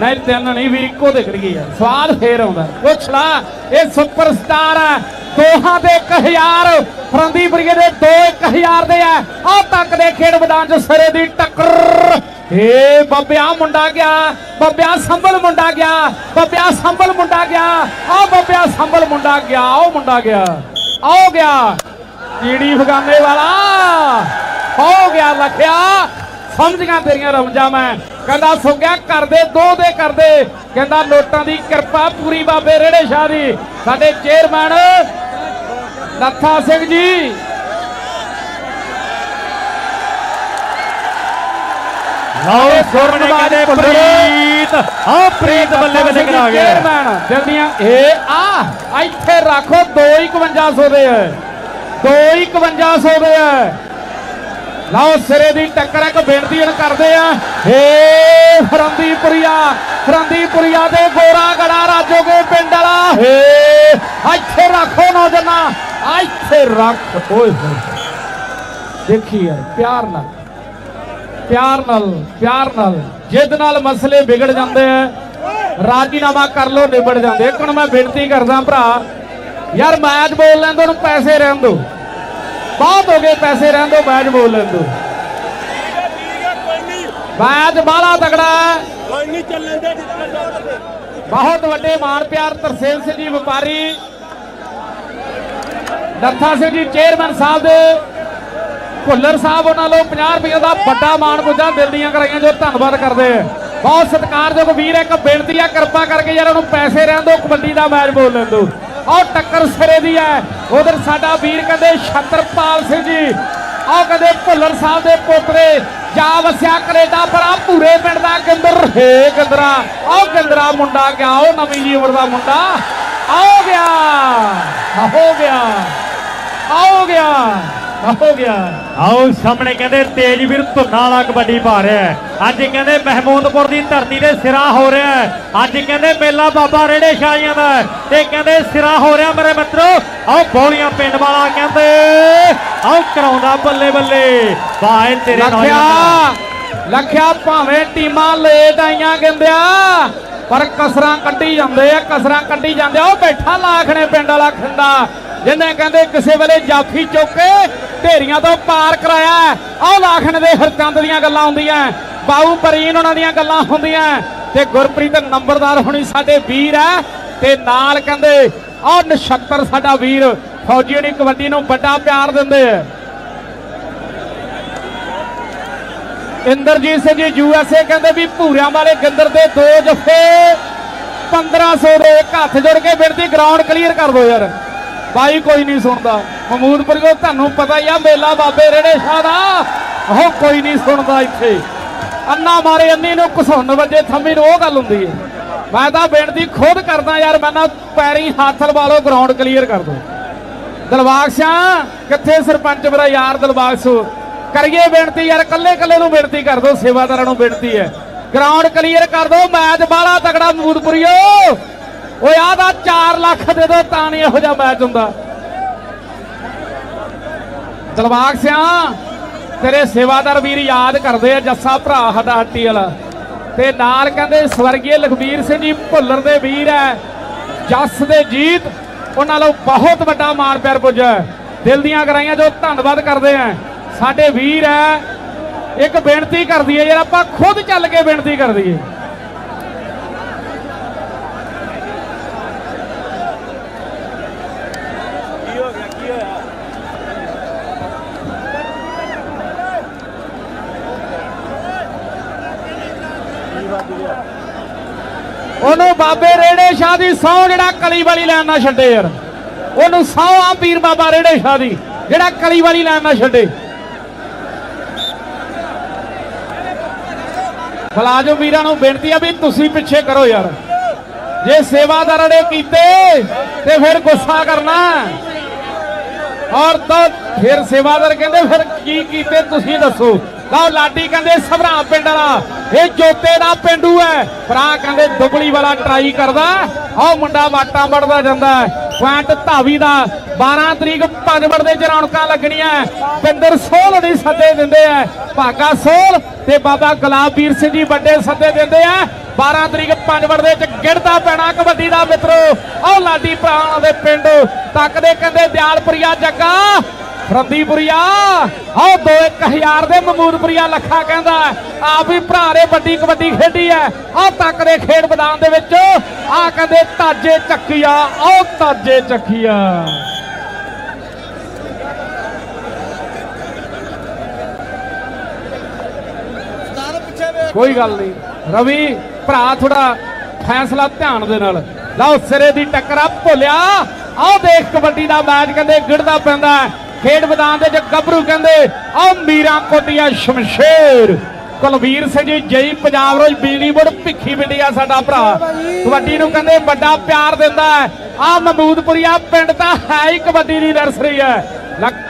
ਨਹੀਂ ਤਿੰਨ ਨਹੀਂ ਵੀਰ ਇੱਕੋ ਦਿਖ ਰਹੀ ਹੈ। ਸਵਾਦ ਫੇਰ ਆਉਂਦਾ ਪੁੱਛ ਲਾ ਇਹ ਸੁਪਰਸਟਾਰ ਹੈ। ਦੋਹਾਂ ਦੇ 1000 ਫਰੰਦੀਪੁਰੀਏ ਦੇ ਦੋ 1000 ਦੇ ਆ। ਆ ਤੱਕ ਦੇ ਖੇਡ ਮੈਦਾਨ ਚ ਸਿਰੇ ਦੀ ਟੱਕਰ। ਏ ਬੱਬਿਆ ਮੁੰਡਾ ਗਿਆ, ਬੱਬਿਆ ਸੰਭਲ ਮੁੰਡਾ ਗਿਆ, ਬੱਬਿਆ ਸੰਭਲ ਮੁੰਡਾ ਗਿਆ ਆ ਬੱਬਿਆ ਸੰਭਲ ਮੁੰਡਾ ਗਿਆ ਉਹ ਮੁੰਡਾ ਗਿਆ ਆਓ ਗਿਆ, ਕੀੜੀ ਫਗਾਨੇ ਵਾਲਾ ਹੋ ਗਿਆ ਲਖਿਆ, ਸਮਝ ਗਿਆ ਤੇਰੀਆਂ ਰਮਜਾਂ ਮੈਂ, ਕਹਿੰਦਾ ਸੁਗਿਆ ਕਰਦੇ ਦੋ, ਦੇ ਕਰਦੇ ਕਹਿੰਦਾ ਨੋਟਾਂ ਦੀ ਕਿਰਪਾ ਪੂਰੀ ਬਾਬੇ ਰੇੜੇ ਸ਼ਾਹ ਦੀ, ਸਾਡੇ ਚੇਅਰਮੈਨ ਲੱਥਾ ਸਿੰਘ ਜੀ ਲਓ ਕਹਿੰਦੇ ਪ੍ਰੀਤ। ਆਓ ਪ੍ਰੀਤ ਬੱਲੇ ਬੱਲੇ ਕਰਾ ਗਿਆ ਚੇਅਰਮੈਨ ਜਲਦੀਆਂ ਇਹ ਆ ਇੱਥੇ ਰੱਖੋ 25100 ਦੇ ਹੈ 25100 ਦੇ ਹੈ ਲਓ ਸਿਰੇ ਦੀ ਟੱਕਰ ਇੱਕ ਬੇਨਤੀ ਕਰਦੇ ਆ। ਏ ਫਰੰਦੀਪੁਰੀਆ ਫਰੰਦੀਪੁਰੀਆ ਦੇ ਗੋਰਾ ਗੜਾ ਰਾਜੋਗੇ ਪਿੰਡ ਵਾਲਾ। ਏ ਇੱਥੇ ਰੱਖੋ ਨੌਜਵਾਨਾ ਇੱਥੇ ਰੱਖ। ਓਏ ਦੇਖੀ ਯਾਰ ਪਿਆਰ ਨਾਲ। ਪਿਆਰ ਨਾਲ ਪਿਆਰ ਨਾਲ। ਜਿੱਦ ਨਾਲ ਮਸਲੇ ਵਿਗੜ ਜਾਂਦੇ ਆ, ਰਾਜੀਨਾਮਾ ਕਰ ਲੋ ਨਿਬੜ ਜਾਂਦੇ ਇੱਕ ਹੁਣ ਮੈਂ ਬੇਨਤੀ ਕਰਦਾ ਭਰਾ, ਯਾਰ ਮੈਚ ਬੋਲ ਲੈਣ ਦੋ, ਉਹਨੂੰ ਪੈਸੇ ਰਹਿਣ ਦੋ। ਬਹੁਤ ਹੋ ਗਏ, ਪੈਸੇ ਰਹਿਣ ਦੋ, ਮੈਚ ਬੋਲ ਲੈਣ ਦੋ। ਮੈਚ ਬਾਹਲਾ ਤਗੜਾ ਹੈ। ਬਹੁਤ ਵੱਡੇ ਮਾਣ ਪਿਆਰ ਤਰਸੇਲ ਸਿੰਘ ਜੀ, ਵਪਾਰੀ। ਨੱਥਾ ਸਿੰਘ ਜੀ ਚੇਅਰਮੈਨ ਸਾਹਿਬ ਦੇ। ਭੁੱਲਰ ਸਾਹਿਬ, ਉਹਨਾਂ ਨੂੰ 50 ਰੁਪਏ ਦਾ ਵੱਡਾ ਮਾਣ ਪੁੱਜਾ ਦਿਲ ਦੀਆਂ ਕਰਾਈਆਂ ਜੋ ਧੰਨਵਾਦ ਕਰਦੇ ਬਹੁਤ ਸਤਿਕਾਰਯੋਗ ਵੀਰ, ਇੱਕ ਬੇਨਤੀ ਆ, ਕਿਰਪਾ ਕਰਕੇ ਯਾਰ ਉਹਨੂੰ ਪੈਸੇ ਰਹਿਣ ਦਿਓ, ਕਬੱਡੀ ਦਾ ਮੈਚ ਬੋਲ ਲੈਣ ਦਿਓ। ਆਹ ਟੱਕਰ ਸਿਰੇ ਦੀ ਹੈ ਉਧਰ ਸਾਡਾ ਵੀਰ ਕਹਿੰਦੇ, ਛਤਰਪਾਲ ਸਿੰਘ ਜੀ, ਆਹ ਕਹਿੰਦੇ ਭੁੱਲਰ ਸਾਹਿਬ ਦੇ ਪੋਤਰੇ ਜਾ ਵਸਿਆ ਕੈਨੇਡਾ ਪਰਾ ਭੂਰੇ ਪਿੰਡ ਦਾ ਗੰਦਰ, ਹੇ ਗੰਦਰਾ, ਆਹ ਗੰਦਰਾ ਮੁੰਡਾ ਗਿਆ, ਉਹ ਨਵੀਂ ਜੀ ਉਮਰ ਦਾ ਮੁੰਡਾ ਆਓ ਗਿਆ ਹੋ ਗਿਆ ਆਓ ਗਿਆ। ਹੋ ਗਿਆ। ਆਓ ਸਾਹਮਣੇ ਕਹਿੰਦੇ ਤੇਜਵੀਰ ਧੁੰਨਾ ਵਾਲਾ ਕਬੱਡੀ ਪਾ ਰਿਹਾ ਹੈ। ਅੱਜ ਕਹਿੰਦੇ ਮਹਿਮੂਦਪੁਰ ਦੀ ਧਰਤੀ ਤੇ ਸਿਰਾ ਹੋ ਰਿਹਾ ਹੈ। ਅੱਜ ਕਹਿੰਦੇ ਮੇਲਾ ਬਾਬਾ ਰੇੜੇ ਸ਼ਾਹੀਆਂ ਦਾ ਤੇ ਕਹਿੰਦੇ ਸਿਰਾ ਹੋ ਰਿਹਾ ਮੇਰੇ ਮਿੱਤਰੋ। ਆਓ ਬੋਲੀਆਂ ਪਿੰਡ ਵਾਲਾ ਕਹਿੰਦੇ ਆਓ ਕਰਾਉਂਦਾ ਬੱਲੇ ਬੱਲੇ। ਵਾਹ ਤੇਰੇ ਨੌਜਵਾਨ ਲਖਿਆ ਭਾਵੇਂ ਟੀਮਾਂ ਲੇਟ ਆਈਆਂ ਕਹਿੰਦਿਆ ਪਰ ਕਸਰਾਂ ਕੱਢੀ ਜਾਂਦੇ ਆ ਕਸਰਾਂ ਕੱਢੀ ਜਾਂਦੇ ਆ। ਉਹ ਬੈਠਾ ਲਾਖਣੇ ਪਿੰਡ ਵਾਲਾ ਖੰਡਾ। ਜਿਹਨੇ ਕਹਿੰਦੇ ਕਿਸੇ ਵੇਲੇ ਜਾਫੀ ਚੁੱਕ ਕੇ ਢੇਰੀਆਂ ਤੋਂ ਪਾਰ ਕਰਾਇਆ ਆਹ ਲਾਖਣ ਦੇ ਹਰਚੰਦ ਦੀਆਂ ਗੱਲਾਂ ਹੁੰਦੀਆਂ ਬਾਊ ਪਰੀਨ ਉਹਨਾਂ ਦੀਆਂ ਗੱਲਾਂ ਹੁੰਦੀਆਂ ਤੇ ਗੁਰਪ੍ਰੀਤ ਨੰਬਰਦਾਰ ਹੁਣੀ ਸਾਡੇ ਵੀਰ ਆ ਤੇ ਨਾਲ ਕਹਿੰਦੇ ਆਹ ਨਛੱਤਰ ਸਾਡਾ ਵੀਰ, ਫੌਜੀ ਹੁਣੀ ਕਬੱਡੀ ਨੂੰ ਵੱਡਾ ਪਿਆਰ ਦਿੰਦੇ ਆ ਇੰਦਰਜੀਤ ਸਿੰਘ ਜੀ ਯੂਐਸਏ ਕਹਿੰਦੇ ਵੀ ਭੂਰਿਆਂ ਵਾਲੇ ਗੰਦਰ ਦੇ ਦੋ ਜਫੇ 1500 ਦੇ ਇੱਕ ਹੱਥ ਜੋੜ ਕੇ ਬੇਨਤੀ ਗਰਾਊਂਡ ਕਲੀਅਰ ਕਰ ਦਿਓ ਯਾਰ। ਬਾਈ ਕੋਈ ਨਹੀਂ ਸੁਣਦਾ। ਮਮੂਦਪੁਰ ਕੋ ਤੁਹਾਨੂੰ ਪਤਾ ਹੀ ਆ, ਮੇਲਾ ਬਾਬੇ ਰੇੜੇ ਸ਼ਾਹ ਦਾ। ਉਹ ਕੋਈ ਨਹੀਂ ਸੁਣਦਾ ਇੱਥੇ। ਅੰਨਾ ਮਾਰੇ ਅੰਨੀ ਨੂੰ ਘਸੁੰਨ ਵੱਜੇ, ਥੰਮੀ ਨੂੰ ਉਹ ਗੱਲ ਹੁੰਦੀ ਹੈ ਮੈਂ ਤਾਂ ਬੇਨਤੀ ਖੁਦ ਕਰਦਾ ਯਾਰ, ਮੈਂ ਨਾ ਪੈਰੀ ਹੱਥ ਲਵਾ ਲਓ ਗਰਾਊਂਡ ਕਲੀਅਰ ਕਰ ਦੋ। ਦਿਲਬਾਗ ਸਿਆ ਕਿੱਥੇ ਸਰਪੰਚ ਮੇਰਾ ਯਾਰ ਦਿਲਬਾਗ ਸੋ? ਕਰੀਏ ਬੇਨਤੀ ਯਾਰ ਕੱਲੇ ਕੱਲੇ ਨੂੰ ਬੇਨਤੀ ਕਰ ਦੋ, ਸੇਵਾਦਾਰਾਂ ਨੂੰ ਬੇਨਤੀ ਹੈ। ਗਰਾਊਂਡ ਕਲੀਅਰ ਕਰ ਦੋ, ਮੈਚ ਬਾਲਾ ਤਗੜਾ ਮੂਦਪੁਰੀਓ ਓਏ ਆਹ ਦਾ 4 ਲੱਖ ਦੇ ਦੋ ਤਾਂ ਨਹੀਂ ਇਹੋ ਜਿਹਾ ਮੈਚ ਹੁੰਦਾ। ਦਲਵਾਗ ਸਿਆ, ਤੇਰੇ ਸੇਵਾਦਾਰ ਵੀਰ ਯਾਦ ਕਰਦੇ ਆ, ਜੱਸਾ ਭਰਾ ਸਾਡਾ ਹੱਟੀ ਵਾਲਾ ਤੇ ਨਾਲ ਕਹਿੰਦੇ ਸਵਰਗੀ ਲਖਬੀਰ ਸਿੰਘ ਜੀ, ਭੁੱਲਰ ਦੇ ਵੀਰ ਹੈ ਜੱਸ ਦੇ ਜੀਤ, ਉਹਨਾਂ ਨੂੰ ਬਹੁਤ ਵੱਡਾ ਮਾਣ ਪਿਆਰ ਪੁੱਜਾ ਦਿਲ ਦੀਆਂ ਗਰਾਈਆਂ ਜੋ ਧੰਨਵਾਦ ਕਰਦੇ ਆ ਸਾਡੇ ਵੀਰ ਹੈ ਇੱਕ ਬੇਨਤੀ ਕਰਦੀ ਹੈ ਯਾਰ, ਆਪਾਂ ਖੁਦ ਚੱਲ ਕੇ ਬੇਨਤੀ ਕਰ ਦਈਏ ਕੀ ਹੋ ਗਿਆ ਕੀ ਹੋਇਆ ਕੀ ਵੱਜ ਗਿਆ ਉਹਨੂੰ ਬਾਬੇ ਰੇੜੇ ਸ਼ਾਹ ਦੀ ਸੌ ਜਿਹੜਾ ਕਲੀ ਵਾਲੀ ਲੈਣ ਨਾ ਛੱਡੇ ਯਾਰ। ਉਹਨੂੰ ਸੌ ਆ ਪੀਰ ਬਾਬਾ ਰੇੜੇ ਸ਼ਾਹ ਦੀ ਜਿਹੜਾ ਕਲੀ ਵਾਲੀ ਲੈਣ ਨਾ ਛੱਡੇ। ਮੁਲਾਜ਼ਮ ਵੀਰਾਂ ਨੂੰ ਬੇਨਤੀ ਆ ਵੀ ਤੁਸੀਂ ਪਿੱਛੇ ਕਰੋ ਯਾਰ। ਜੇ ਸੇਵਾਦਾਰਾਂ ਨੇ ਕੀਤੇ, ਤੇ ਫਿਰ ਗੁੱਸਾ ਕਰਨਾ। ਔਰ ਤਾਂ ਫਿਰ ਸੇਵਾਦਾਰ ਕਹਿੰਦੇ, ਫਿਰ ਕੀ ਕੀਤੇ ਤੁਸੀਂ ਦੱਸੋ। ਲਓ ਲਾਡੀ ਕਹਿੰਦੇ ਸਭਰਾ ਪਿੰਡ ਵਾਲਾ, ਇਹ ਜੋਤੇ ਦਾ ਪਿੰਡੂ ਹੈ। ਭਰਾ ਕਹਿੰਦੇ ਦੁਬਲੀ ਵਾਲਾ ਟਰਾਈ ਕਰਦਾ, ਆਹ ਮੁੰਡਾ ਵਾਟਾਂ ਵੜਦਾ ਜਾਂਦਾ ਪੁਆਇੰਟ ਧਾਵੀ ਦਾ 12 ਤਰੀਕ ਪੰਜਵੜ ਦੇ ਚ ਲੱਗਣੀਆਂ ਪਿੰਦਰ ਸੋਲ ਦੀ ਸੱਦੇ ਦਿੰਦੇ ਆ ਭਾਗਾ ਸੋਲ ਤੇ ਬਾਬਾ ਗੁਲਾਬਵੀਰ ਸਿੰਘ ਜੀ ਵੱਡੇ ਸੱਦੇ ਦਿੰਦੇ ਆ 12 ਤਰੀਕ ਪੰਜਵੜ ਦੇ ਚ ਗਿਣਦਾ ਪੈਣਾ ਕਬੱਡੀ ਦਾ ਮਿੱਤਰੋ। ਆਹ ਲਾਡੀ ਪ੍ਰਾਣ ਦੇ ਪਿੰਡ, ਤੱਕਦੇ ਕਹਿੰਦੇ ਦਿਆਲਪੁਰੀਆ ਜੱਗਾ ਫਰੰਦੀਪੁਰੀਆ ਆਹ ਦੋ 1000 ਦੇ ਮਮੂਦਪੁਰੀਆ ਲੱਖਾ ਕਹਿੰਦਾ ਆਪ ਵੀ ਭਰਾ ਨੇ ਵੱਡੀ ਕਬੱਡੀ ਖੇਡੀ ਐ ਆਹ ਤੱਕਦੇ ਖੇਡ ਮੈਦਾਨ ਦੇ ਵਿੱਚ ਆਹ ਕਹਿੰਦੇ ਤਾਜੇ ਚੱਕੀਆ ਆਹ ਤਾਜੇ ਚੱਕੀਆ। ਕੋਈ ਗੱਲ ਨਹੀਂ। ਰਵੀ ਭਰਾ ਥੋੜਾ ਫੈਸਲਾ ਧਿਆਨ ਦੇ ਨਾਲ। ਲਓ ਸਿਰੇ ਦੀ ਟੱਕਰਾ ਭੁੱਲਿਆ। ਆਹ ਦੇਖ ਕਬੱਡੀ ਦਾ ਮੈਚ ਕਹਿੰਦੇ ਗਿੜਦਾ ਪੈਂਦਾ। ਖੇਡ ਮੈਦਾਨ ਦੇ ਚ ਗੱਭਰੂ ਕਹਿੰਦੇ, ਆਹ ਮੀਰਾ ਕੋਟੀਆ ਸ਼ਮਸ਼ੇਰ। ਕੁਲਵੀਰ ਸਿੰਘ ਜੀ ਜਈ ਪੰਜਾਬ ਰੋਜ਼ ਬਿਜਲੀ ਬੋਰਡ ਭਿੱਖੀ ਬਿੰਡੀਆ ਸਾਡਾ ਭਰਾ। ਕਬੱਡੀ ਨੂੰ ਕਹਿੰਦੇ ਵੱਡਾ ਪਿਆਰ ਦਿੰਦਾ ਹੈ। ਆਹ ਮਮੂਦਪੁਰੀਆ ਪਿੰਡ ਤਾਂ ਹੈ ਹੀ ਕਬੱਡੀ ਦੀ ਨਰਸਰੀ ਹੈ ਲੱਗ-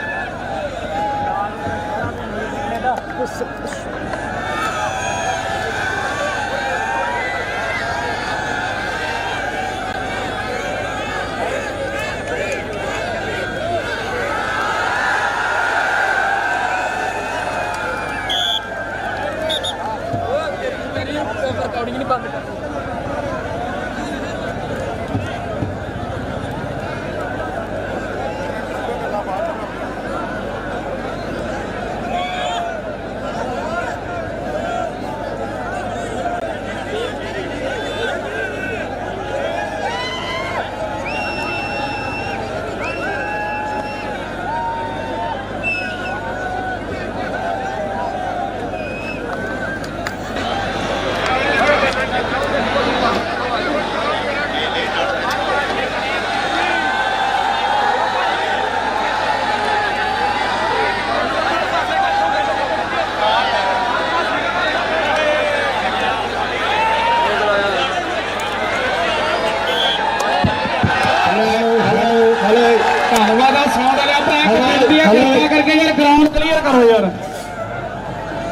ਧੰਨਵਾਦ ਆ ਸਾਊਂਡ ਵਾਲਿਆ ਭਰਾ ਇੱਕ ਬੇਨਤੀ ਆ ਕਿਰਪਾ ਕਰਕੇ ਯਾਰ ਗਰਾਊਂਡ ਕਲੀਅਰ ਕਰੋ ਯਾਰ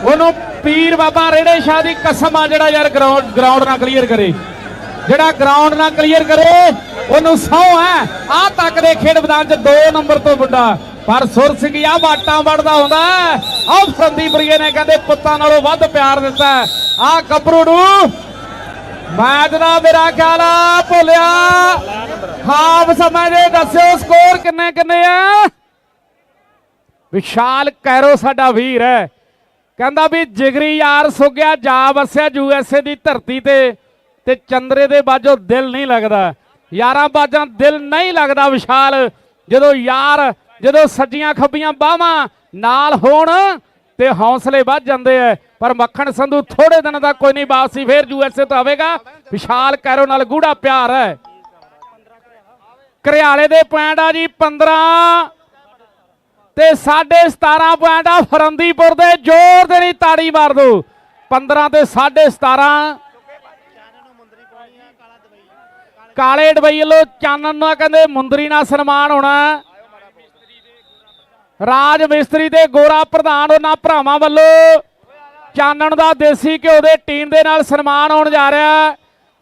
ਉਹਨੂੰ ਪੀਰ ਬਾਬਾ ਰੇੜੇ ਸ਼ਾਹ ਦੀ ਕਸਮ ਆ ਜਿਹੜਾ ਯਾਰ ਗਰਾਊਂਡ ਗਰਾਊਂਡ ਨਾ ਕਲੀਅਰ ਕਰੇ। ਜਿਹੜਾ ਗਰਾਊਂਡ ਨਾ ਕਲੀਅਰ ਕਰੇ, ਉਹਨੂੰ ਸੌ ਹੈ। ਆ ਤੱਕ ਦੇ ਖੇਡ ਮੈਦਾਨ 'ਚ 2 ਨੰਬਰ ਤੋਂ ਵੱਡਾ ਪਰ ਸੁਰ ਸਿੰਘ ਆ ਬਾਟਾਂ ਵੜਦਾ ਹੁੰਦਾ ਆਹ ਫਰੰਦੀਪੁਰੀਏ ਨੇ ਕਹਿੰਦੇ, ਪੁੱਤਾਂ ਨਾਲੋਂ ਵੱਧ ਪਿਆਰ ਦਿੱਤਾ ਆ ਗੱਭਰੂ ਨੂੰ ਮੈਚ ਦਾ ਮੇਰਾ ਖਿਆਲ ਆ, ਭੁੱਲਿਆ। ਹਾਫ ਸਮਾਂ ਦੇ ਦੱਸਿਓ, ਸਕੋਰ ਕਿੰਨੇ ਕਿੰਨੇ ਆ? ਵਿਸ਼ਾਲ ਕੈਰੋ ਸਾਡਾ ਵੀਰ ਹੈ। ਕਹਿੰਦਾ ਵੀ ਜਿਗਰੀ ਯਾਰ ਸੁਗਿਆ, ਜਾ ਵਸਿਆ ਯੂਐਸਏ ਦੀ ਧਰਤੀ ਤੇ ਤੇ ਚੰਦਰੇ ਦੇ ਬਾਝੋਂ ਦਿਲ ਨਹੀਂ ਲੱਗਦਾ। ਯਾਰਾਂ ਬਾਜਾਂ ਦਿਲ ਨਹੀਂ ਲੱਗਦਾ ਵਿਸ਼ਾਲ। ਜਦੋਂ ਯਾਰ, ਜਦੋਂ ਸੱਜੀਆਂ ਖੱਬੀਆਂ ਬਾਹਾਂ ਨਾਲ ਹੋਣ ਤੇ ਹੌਸਲੇ ਵੱਧ ਜਾਂਦੇ ਐ। ਪਰ ਮੱਖਣ ਸੰਧੂ ਥੋੜੇ ਦਿਨਾਂ ਦਾ ਕੋਈ ਨਹੀਂ, ਵਾਪਸੀ ਫੇਰ ਯੂਐਸਏ ਤੋਂ ਆਵੇਗਾ। ਵਿਸ਼ਾਲ ਕੈਰੋ ਨਾਲ ਗੂੜਾ ਪਿਆਰ ਹੈ ਘਰਿਆਲੇ ਦੇ ਪੁਆਇੰਟ ਆ ਜੀ 15 ਤੇ 17.5 ਪੁਆਇੰਟ ਆ ਫਰੰਦੀਪੁਰ ਦੇ, ਜ਼ੋਰ ਦੇ ਨਹੀਂ ਤਾੜੀ ਮਾਰ ਦੋ। 15 ਤੇ 17.5 ਕਾਲੇ ਡਬਈ ਵੱਲੋਂ ਚਾਨਣ ਨਾਲ ਕਹਿੰਦੇ ਮੁੰਦਰੀ ਨਾਲ ਸਨਮਾਨ ਹੋਣਾ। ਰਾਜ ਮਿਸਤਰੀ ਤੇ ਗੋਰਾ ਪ੍ਰਧਾਨ ਉਹਨਾਂ ਭਰਾਵਾਂ ਵੱਲੋਂ ਚਾਨਣ ਦਾ ਦੇਸੀ ਘਿਓ ਦੇ ਟੀਮ ਦੇ ਨਾਲ ਸਨਮਾਨ ਹੋਣ ਜਾ ਰਿਹਾ।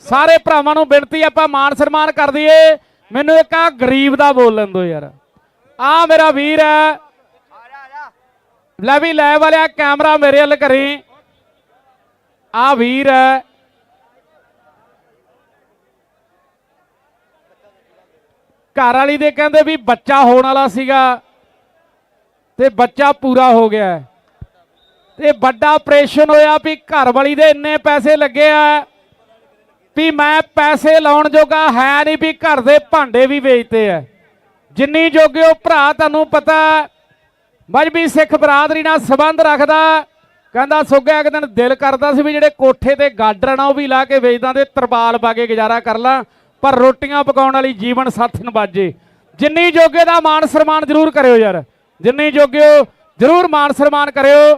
ਸਾਰੇ ਭਰਾਵਾਂ ਨੂੰ ਬੇਨਤੀ, ਆਪਾਂ ਮਾਨ ਸਨਮਾਨ ਕਰ ਦਈਏ। ਮੈਨੂੰ ਇੱਕ ਆ ਗਰੀਬ ਦਾ ਬੋਲਣ ਦਿਓ ਯਾਰ। ਆ ਮੇਰਾ ਵੀਰ ਹੈ। ਲੈ ਵੀ ਲੈ ਵਾਲਿਆ, ਕੈਮਰਾ ਮੇਰੇ ਵੱਲ ਕਰੀ। ਆ ਵੀਰ ਹੈ। ਘਰ ਵਾਲੀ ਦੇ ਕਹਿੰਦੇ ਵੀ ਬੱਚਾ ਹੋਣ ਵਾਲਾ ਸੀਗਾ ਤੇ ਬੱਚਾ ਪੂਰਾ ਹੋ ਗਿਆ। ਤੇ ਵੱਡਾ ਆਪਰੇਸ਼ਨ ਹੋਇਆ ਵੀ ਘਰ ਵਾਲੀ ਦੇ ਇੰਨੇ ਪੈਸੇ ਲੱਗੇ ਆ ਵੀ ਮੈਂ ਪੈਸੇ ਲਾਉਣ ਜੋਗਾ ਹੈ ਨਹੀਂ ਵੀ ਘਰ ਦੇ ਭਾਂਡੇ ਵੀ ਵੇਚਦੇ ਆ। ਜਿੰਨੀ ਜੋਗੇ ਉਹ ਭਰਾ ਤੁਹਾਨੂੰ ਪਤਾ ਮਜਬੀ ਸਿੱਖ ਬਰਾਦਰੀ ਨਾਲ ਸੰਬੰਧ ਰੱਖਦਾ, ਕਹਿੰਦਾ ਸੋਗਾ ਇੱਕ ਦਿਨ ਦਿਲ ਕਰਦਾ ਸੀ ਵੀ ਜਿਹੜੇ ਕੋਠੇ ਤੇ ਗਾਡਰ ਨਾ, ਉਹ ਵੀ ਲਾ ਕੇ ਵੇਚਦਾ ਤੇ ਤਰਪਾਲ ਪਾ ਕੇ ਗੁਜ਼ਾਰਾ ਕਰ ਲਾਂ, ਪਰ ਰੋਟੀਆਂ ਪਕਾਉਣ ਵਾਲੀ ਜੀਵਨ ਸਾਥੀ ਨੂੰ ਬਾਜੇ ਜਿੰਨੀ ਜੋਗੇ ਦਾ ਮਾਣ ਸਨਮਾਨ ਜ਼ਰੂਰ ਕਰਿਓ ਯਾਰ, ਜਿੰਨੀ ਜੋਗੇ ਹੋ ਜ਼ਰੂਰ ਮਾਣ ਸਨਮਾਨ ਕਰਿਓ।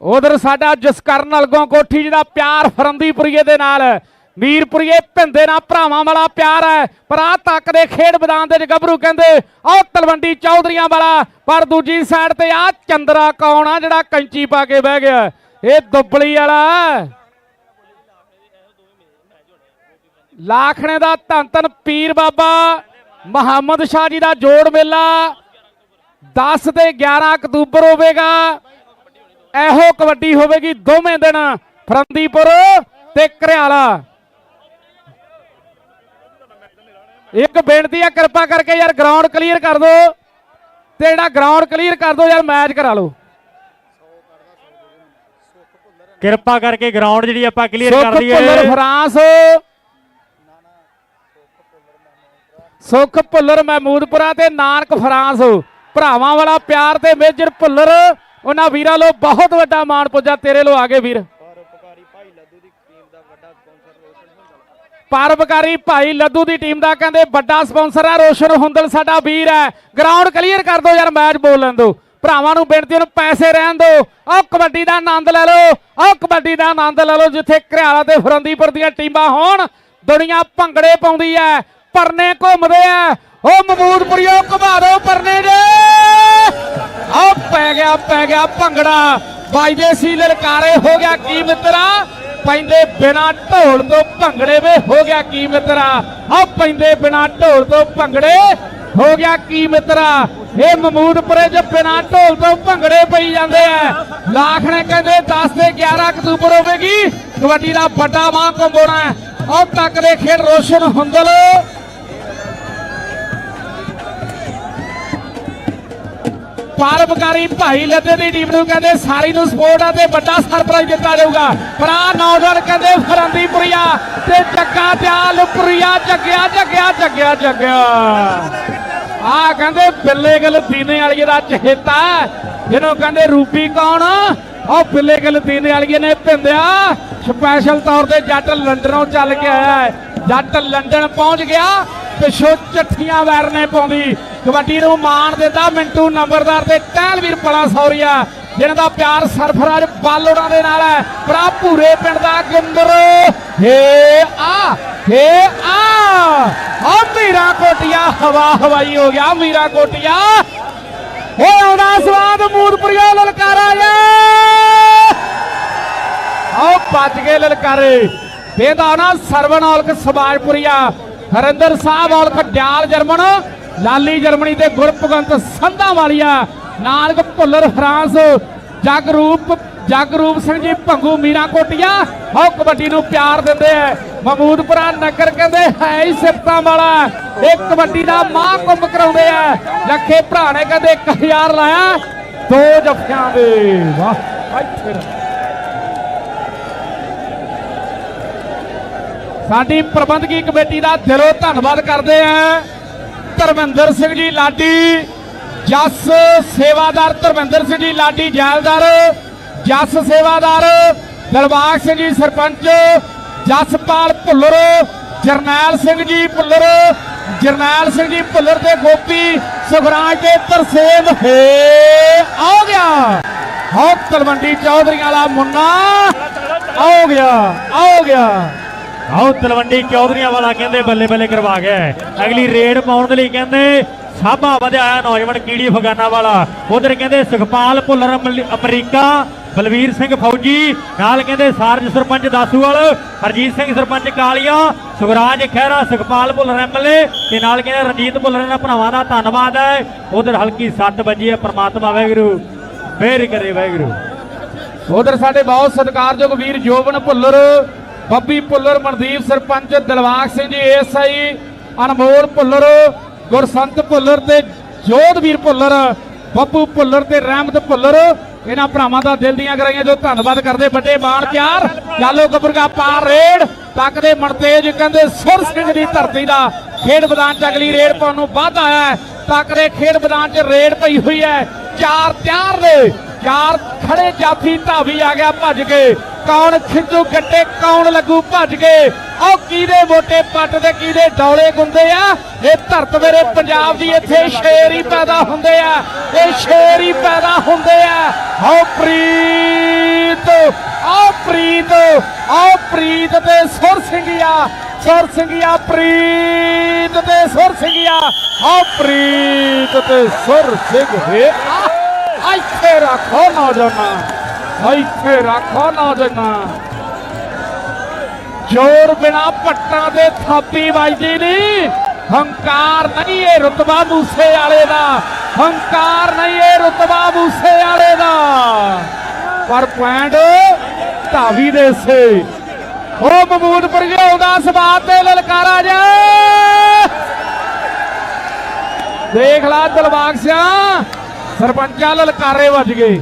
ਉਧਰ ਸਾਡਾ ਜਸਕਰਨ ਅਲਗੋਂ ਕੋਠੀ ਜਿਹਦਾ ਪਿਆਰ ਫਰੰਦੀਪੁਰੀਏ ਦੇ ਨਾਲ ਹੈ। ਮੀਰਪੁਰੀਏ ਭਿੰਦੇ ਨਾਲ ਭਰਾਵਾਂ ਵਾਲਾ ਪਿਆਰ ਹੈ। ਪਰ ਆ ਤੱਕ ਦੇ ਖੇਡ ਮੈਦਾਨ ਦੇ ਗੱਭਰੂ ਕਹਿੰਦੇ, ਆਹ ਤਲਵੰਡੀ ਚੌਧਰੀਆਂ ਵਾਲਾ, ਪਰ ਦੂਜੀ ਸਾਈਡ ਤੇ ਆ ਚੰਦਰਾ ਕੌਣ ਆ ਜਿਹੜਾ ਕੰਚੀ ਪਾ ਕੇ ਬਹਿ ਗਿਆ? ਇਹ ਦੁੱਬਲੀ ਵਾਲਾ ਲਾਖਣੇ ਦਾ ਧੰਨ ਧੰਨ ਪੀਰ ਬਾਬਾ ਮੁਹੰਮਦ ਸ਼ਾਹ ਜੀ ਦਾ ਜੋੜ ਮੇਲਾ। 10 ਤੇ 11 ਅਕਤੂਬਰ ਹੋਵੇਗਾ। ਇਹੋ ਕਬੱਡੀ ਹੋਵੇਗੀ ਦੋਵੇਂ ਦਿਨ ਫਰੰਦੀਪੁਰ ਤੇ ਘਰਿਆਲਾ ਇੱਕ ਬੇਨਤੀ ਆ ਕਿਰਪਾ ਕਰਕੇ ਯਾਰ ਗਰਾਊਂਡ ਕਲੀਅਰ ਕਰ ਦਿਓ ਤੇ ਜਿਹੜਾ ਗਰਾਊਂਡ ਕਲੀਅਰ ਕਰ ਦਿਓ ਯਾਰ ਮੈਚ ਕਰਾ ਲਓ। ਕਿਰਪਾ ਕਰਕੇ ਗਰਾਊਂਡ ਜਿਹੜੀ ਆਪਾਂ ਕਲੀਅਰ ਕਰ ਸੁਖ ਭੁੱਲਰ ਦਈਏ ਫਰਾਂਸ। ਸੁਖ ਭੁੱਲਰ ਮਹਿਮੂਦਪੁਰਾ ਤੇ ਨਾਨਕ ਫਰਾਂਸ। ਭਰਾਵਾਂ ਵਾਲਾ ਪਿਆਰ ਤੇ ਮੇਜਰ ਭੁੱਲਰ ਉਹਨਾਂ ਵੀਰਾਂ ਲੋ ਬਹੁਤ ਵੱਡਾ ਮਾਣ ਪੁੱਜਾ, ਤੇਰੇ ਲੋ ਆ ਗਏ ਵੀਰ। ਪਰਉਪਕਾਰੀ ਭਾਈ ਲੱਦੂ ਦੀ ਟੀਮ ਦਾ ਕਹਿੰਦੇ ਵੱਡਾ ਸਪਾਂਸਰ ਹੈ ਰੋਸ਼ਨ ਹੁੰਦਲ ਸਾਡਾ ਵੀਰ ਹੈ। ਗਰਾਊਂਡ ਕਲੀਅਰ ਕਰ ਦਿਓ ਯਾਰ ਮੈਚ ਬੋਲ ਲੈਣ ਦਿਓ ਭਰਾਵਾਂ ਨੂੰ ਬੇਨਤੀ ਨੂੰ ਪੈਸੇ ਰਹਿਣ ਦਿਓ। ਆਹ ਕਬੱਡੀ ਦਾ ਆਨੰਦ ਲੈ ਲਓ। ਆਹ ਕਬੱਡੀ ਦਾ ਆਨੰਦ ਲੈ ਲਓ ਜਿੱਥੇ ਘਰਿਆਲਾ ਤੇ ਫਰੰਦੀਪੁਰ ਦੀਆਂ ਟੀਮਾਂ ਹੋਣ। ਦੁਨੀਆ ਭੰਗੜੇ ਪਾਉਂਦੀ ਹੈ, ਪਰਨੇ ਘੁੰਮਦੇ ਐ ਉਹ ਮਮੂਦਪੁਰੀਓ ਘੁਮਾ ਦਿਓ ਪਰਨੇ ਜੇ। ਆਹ ਪੈ ਗਿਆ ਪੈ ਗਿਆ ਭੰਗੜਾ। ਵੱਜਦੇ ਸੀ ਲਲਕਾਰੇ, ਹੋ ਗਿਆ ਕੀ ਮਿੱਤਰਾ ਪੈਂਦੇ ਬਿਨਾ ਢੋਲ ਤੋਂ ਭੰਗੜੇ ਵੇ, ਹੋ ਗਿਆ ਕੀ ਮਿੱਤਰਾ ਆ ਪੈਂਦੇ ਬਿਨਾ ਢੋਲ ਤੋਂ ਭੰਗੜੇ, ਹੋ ਗਿਆ ਕੀ ਮਿੱਤਰਾ ਇਹ ਮਮੂਦਪੁਰੇ ਚ ਬਿਨਾ ਢੋਲ ਤੋਂ ਭੰਗੜੇ ਪਈ ਜਾਂਦੇ ਆ। ਲਾਖਣੇ ਕਹਿੰਦੇ 10 ਤੇ 11 ਅਕਤੂਬਰ ਹੋਵੇਗੀ। ਕਬੱਡੀ ਦਾ ਵੱਡਾ ਮਾਂ ਕੰਬੋਣਾ ਉਹ ਤੱਕ ਦੇ ਖੇਡ ਰੋਸ਼ਨ ਹੁੰਦਲ। ਪਰਵਕਾਰੀ ਭਾਈ ਲੱਦੇ ਦੀ ਟੀਮ ਨੂੰ ਕਹਿੰਦੇ ਸਾਰੀ ਨੂੰ ਸਪੋਰਟ ਆ ਤੇ ਵੱਡਾ ਸਰਪ੍ਰਾਈਜ਼ ਦਿੱਤਾ ਜਾਊਗਾ। ਪਰ ਨੌਜਵਾਨ ਕਹਿੰਦੇ ਫਰੰਦੀਪੁਰੀਆ ਤੇ ਜੱਗਾ ਦਿਆਲਪੁਰੀਆ ਜੱਗਿਆ ਜੱਗਿਆ ਜੱਗਿਆ ਜੱਗਿਆ। ਆ ਕਹਿੰਦੇ ਬਿੱਲੇ ਗਿੱਲ ਦੀਨੇ ਵਾਲੀਏ ਦਾ ਚਹੇਤਾ, ਜਿਹਨੂੰ ਕਹਿੰਦੇ ਰੂਪੀ ਕੌਣ? ਉਹ ਬਿੱਲੇ ਗਿੱਲ ਦੀਨੇ ਵਾਲੀਏ ਨੇ ਭਿੰਦਿਆ ਸਪੈਸ਼ਲ ਤੌਰ ਤੇ ਜੱਟ ਲੰਡਨੋਂ ਚੱਲ ਕੇ ਆਇਆ ਹੈ। ਜੱਟ ਲੰਡਨ ਪਹੁੰਚ ਗਿਆ, ਪਿਛੋ ਚਿੱਠੀਆਂ ਵੈਰ ਨੇ ਪਾਉਂਦੀ। ਕਬੱਡੀ ਨੂੰ ਮਾਣ ਦਿੰਦਾ ਮਿੰਟੂ ਨੰਬਰਦਾਰ ਤੇ ਟਹਿਲਵੀਰ ਪਲਾ ਸੌਰੀਆ ਜਿਹਨਾਂ ਦਾ ਪਿਆਰ ਸਰਫਰਾਜ ਬਾਲੋੜਾਂ ਦੇ ਨਾਲ ਹੈ। ਭਰਾ ਭੂਰੇ ਪਿੰਡ ਦਾ ਗਿੰਦਰ। ਹੇ ਆ ਹੇ ਆ। ਆ ਮੀਰਾ ਕੋਟਿਆ, ਹਵਾ ਹਵਾਈ ਹੋ ਗਿਆ ਮੀਰਾ ਕੋਟਿਆ। ਹੋ ਆਉਂਦਾ ਸਵਾਦ ਮੂਦਪੁਰੀਆ ਲਲਕਾਰਾ ਜੇ। ਆਓ ਭੱਜ ਗਏ ਲਲਕਾਰੇ। ਵੇਦਾ ਨਾ ਸਰਵਨ ਔਲਖ ਸਬਾਜਪੁਰੀਆ। ਹਰਿੰਦਰ ਸਾਹਿਬ ਔਲਖ ਡਿਆਲ ਜਰਮਨ। ਲਾਲੀ ਜਰਮਨੀ ਤੇ ਗੁਰਪਗੰਤ ਸੰਧਾ ਵਾਲੀਆ, ਨਾਨਕ ਭੁੱਲਰ ਫਰਾਂਸ, ਜਗਰੂਪ ਜਗਰੂਪ ਸਿੰਘ ਜੀ ਭੰਗੂ ਮੀਰਾ ਕੋਟੀਆ ਆਓ ਕਬੱਡੀ ਨੂੰ ਪਿਆਰ ਦਿੰਦੇ ਐ ਮਹਮੂਦਪੁਰਾ ਨਗਰ ਕਹਿੰਦੇ ਹੈ ਹੀ ਸਿਫਤਾਂ ਵਾਲਾ। ਇਹ ਕਬੱਡੀ ਦਾ ਮਾਂ ਕੁੰਭ ਕਰਾਉਂਦੇ ਐ ਲੱਖੇ ਭਰਾ ਨੇ ਕਹਿੰਦੇ 1000 ਲਾਇਆ ਦੋ ਜੱਫਿਆਂ ਦੇ। ਵਾਹ ਇੱਥੇ ਸਾਡੀ ਪ੍ਰਬੰਧਕੀ ਕਮੇਟੀ ਦਾ ਦਿਲੋਂ ਧੰਨਵਾਦ ਕਰਦੇ ਆ। ਧਰਮਿੰਦਰ ਸਿੰਘ ਜੀ ਲਾਡੀ, ਜਸ ਸੇਵਾਦਾਰ ਧਰਮਿੰਦਰ ਸਿੰਘ ਜੀ ਲਾਡੀ ਜੈਲਦਾਰ, ਜਸ ਸੇਵਾਦਾਰ ਦਿਲਬਾਗ ਸਿੰਘ ਜੀ ਸਰਪੰਚ, ਜਸਪਾਲ ਭੁੱਲਰ, ਜਰਨੈਲ ਸਿੰਘ ਜੀ ਭੁੱਲਰ, ਜਰਨੈਲ ਸਿੰਘ ਜੀ ਭੁੱਲਰ ਤੇ ਗੋਪੀ ਸੁਖਰਾਜ ਤੇ ਤਰਸੇਮ ਹੈ ਆ ਗਿਆ। ਹੋ ਤਲਵੰਡੀ ਚੌਧਰੀ ਵਾਲਾ ਮੁੰਨਾ ਆ ਗਿਆ ਆ ਗਿਆ। ਆਓ ਤਲਵੰਡੀ ਚੌਧਰੀਆਂ ਵਾਲਾ ਕਹਿੰਦੇ ਬੱਲੇ ਬੱਲੇ ਕਰਵਾ ਗਿਆ ਅਗਲੀ ਰੇਡ ਪਾਉਣ ਦੇ ਲਈ ਕਹਿੰਦੇ ਸਾਬਾ ਵਧਿਆ ਆਇਆ ਨੌਜਵਾਨ ਕੀੜੀ ਫਗਾਨਾ ਵਾਲਾ। ਉਧਰ ਕਹਿੰਦੇ ਸੁਖਪਾਲ ਭੁੱਲਰ ਅਮਰੀਕਾ, ਬਲਵੀਰ ਸਿੰਘ ਫੌਜੀ, ਨਾਲ ਕਹਿੰਦੇ ਸਾਰਜ ਸਰਪੰਚ ਦਾਸੂਵਾਲ, ਹਰਜੀਤ ਸਿੰਘ ਸਰਪੰਚ ਕਾਲੀਆਂ, ਸੁਖਰਾਜ ਖਹਿਰਾ, ਸੁਖਪਾਲ ਭੁੱਲਰ ਐਮਐਲਏ ਤੇ ਨਾਲ ਕਹਿੰਦੇ ਰਣਜੀਤ ਭੁੱਲਰ ਦੇ ਭਰਾਵਾਂ ਦਾ ਧੰਨਵਾਦ ਹੈ। ਉਧਰ ਹਲਕੀ ਸੱਟ ਵੱਜੀ ਹੈ ਪ੍ਰਮਾਤਮਾ ਵਾਹਿਗੁਰੂ ਮਿਹਰ ਕਰੇ ਵਾਹਿਗੁਰੂ। ਉਧਰ ਸਾਡੇ ਬਹੁਤ ਸਤਿਕਾਰਯੋਗ ਵੀਰ ਜੋਬਨ ਭੁੱਲਰ ਬੱਬੀ ਭੁੱਲਰ, ਮਨਦੀਪ ਸਰਪੰਚ ਦਿਲਵਾਗ ਸਿੰਘ ਜੀ, ਏਐਸਆਈ, ਅਨਮੋਲ ਭੁੱਲਰ, ਗੁਰਸੰਤ ਭੁੱਲਰ ਤੇ ਜੋਧਵੀਰ ਭੁੱਲਰ, ਬੱਬੂ ਭੁੱਲਰ ਤੇ ਰਹਿਮਤ ਭੁੱਲਰ। ਇਹਨਾਂ ਭਰਾਵਾਂ ਦਾ ਦਿਲ ਦੀਆਂ ਕਰਾਈਆਂ ਜੋ ਧੰਨਵਾਦ ਕਰਦੇ, ਵੱਡੇ ਬਾਣ ਪਿਆਰ। ਚਾਲੋ ਕਬਰਗਾ ਪਾਰ ਰੇਡ, ਤੱਕ ਦੇ ਮਨਤੇਜ, ਕਹਿੰਦੇ ਸੁਰ ਸਿੰਘ ਦੀ ਧਰਤੀ ਦਾ ਖੇਡ ਮੈਦਾਨ ਚ ਅਗਲੀ ਰੇਡ ਪਾਉਣ ਨੂੰ ਵੱਧ ਆਇਆ ਹੈ। ਤੱਕ ਦੇ ਖੇਡ ਮੈਦਾਨ ਚ ਰੇਡ ਪਈ ਹੋਈ ਹੈ। ਚਾਰ ਤਿਆਰ ਨੇ। ਚਾਰ ਖੜੇ ਜਾਫੀ ਧਾਵੀ ਆ ਗਿਆ ਭੱਜ ਕੇ। ਕੌਣ ਖਿੱਚੂ ਗੱਟੇ, ਕੌਣ ਲੱਗੂ ਭੱਜ ਕੇ। ਆਹ ਕਿਹਦੇ ਮੋਟੇ ਪੱਟ ਤੇ ਕਿਹਦੇ ਡੌਲੇ ਗੁੰਦੇ ਆ? ਇਹ ਧਰਤ ਮੇਰੇ ਪੰਜਾਬ ਦੀ ਇੱਥੇ ਸ਼ੇਰ ਹੀ ਪੈਦਾ ਹੁੰਦੇ ਆ। ਇਹ ਸ਼ੇਰ ਹੀ ਪੈਦਾ ਹੁੰਦੇ ਆ। ਆਓ ਪ੍ਰੀਤ ਆਓ ਪ੍ਰੀਤ ਆਓ ਪ੍ਰੀਤ ਤੇ ਸੁਰ ਸਿੰਘਿਆ ਸੁਰ ਸਿੰਘਿਆ ਪ੍ਰੀਤ ਤੇ ਸੁਰ ਸਿੰਘਿਆ ਆਓ ਪ੍ਰੀਤ ਤੇ ਸੁਰ ਸਿੰਘ ਹੈ। ਆ ਇੱਥੇ ਰੱਖੋ ਨੌਜਵਾਨਾਂ ਇੱਥੇ ਰੱਖੋ ਨੌਜਵਾਨਾਂ ਜੋਰ ਬਿਨਾ ਪੱਟਾਂ ਦੇ ਥਾਪੀ ਵੱਜਦੀ ਨਹੀਂ। ਹੰਕਾਰ ਨਹੀਂ ਇਹ ਰਤਬਾ ਮੂਸੇ ਵਾਲੇ ਦਾ। ਹੰਕਾਰ ਨਹੀਂ ਇਹ ਰਤਬਾ ਮੂਸੇ ਵਾਲੇ ਦਾ। ਪਰ ਪੁਆਇੰਟ ਧਾਵੀ ਦੇ ਸੇ। ਉਹ ਮਮੂਦ ਪ੍ਰਗਿਆਉ ਸਵਾਦ ਤੇ ਲਲਕਾਰਾ ਜਾ ਦੇਖ ਲਾ ਦਿਲਬਾਗ ਸਿਆ। ਸਰਪੰਚਾਂ ਲਲਕਾਰੇ ਵੱਜ ਗਏ।